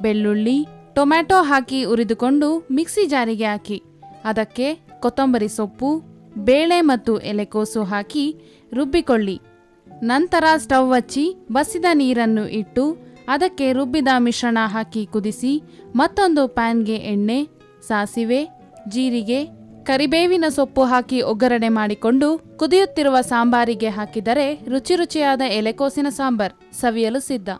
ಬೆಳ್ಳುಳ್ಳಿ, ಟೊಮ್ಯಾಟೊ ಹಾಕಿ ಉರಿದುಕೊಂಡು ಮಿಕ್ಸಿ ಜಾರಿಗೆ ಹಾಕಿ. ಅದಕ್ಕೆ ಕೊತ್ತಂಬರಿ ಸೊಪ್ಪು, ಬೇಳೆ ಮತ್ತು ಎಲೆಕೋಸು ಹಾಕಿ ರುಬ್ಬಿಕೊಳ್ಳಿ. ನಂತರ ಸ್ಟವ್ ಹಚ್ಚಿ ಬಸಿದ ನೀರನ್ನು ಇಟ್ಟು ಅದಕ್ಕೆ ರುಬ್ಬಿದ ಮಿಶ್ರಣ ಹಾಕಿ ಕುದಿಸಿ ಮತ್ತೊಂದು ಪ್ಯಾನ್ಗೆ ಎಣ್ಣೆ, ಸಾಸಿವೆ, ಜೀರಿಗೆ ಕರಿಬೇವಿನ ಸೊಪ್ಪು ಹಾಕಿ ಒಗ್ಗರಣೆ ಮಾಡಿಕೊಂಡು ಕುದಿಯುತ್ತಿರುವ ಸಾಂಬಾರಿಗೆ ಹಾಕಿದರೆ ರುಚಿ ರುಚಿಯಾದ ಎಲೆಕೋಸಿನ ಸಾಂಬಾರ್ ಸವಿಯಲು ಸಿದ್ಧ.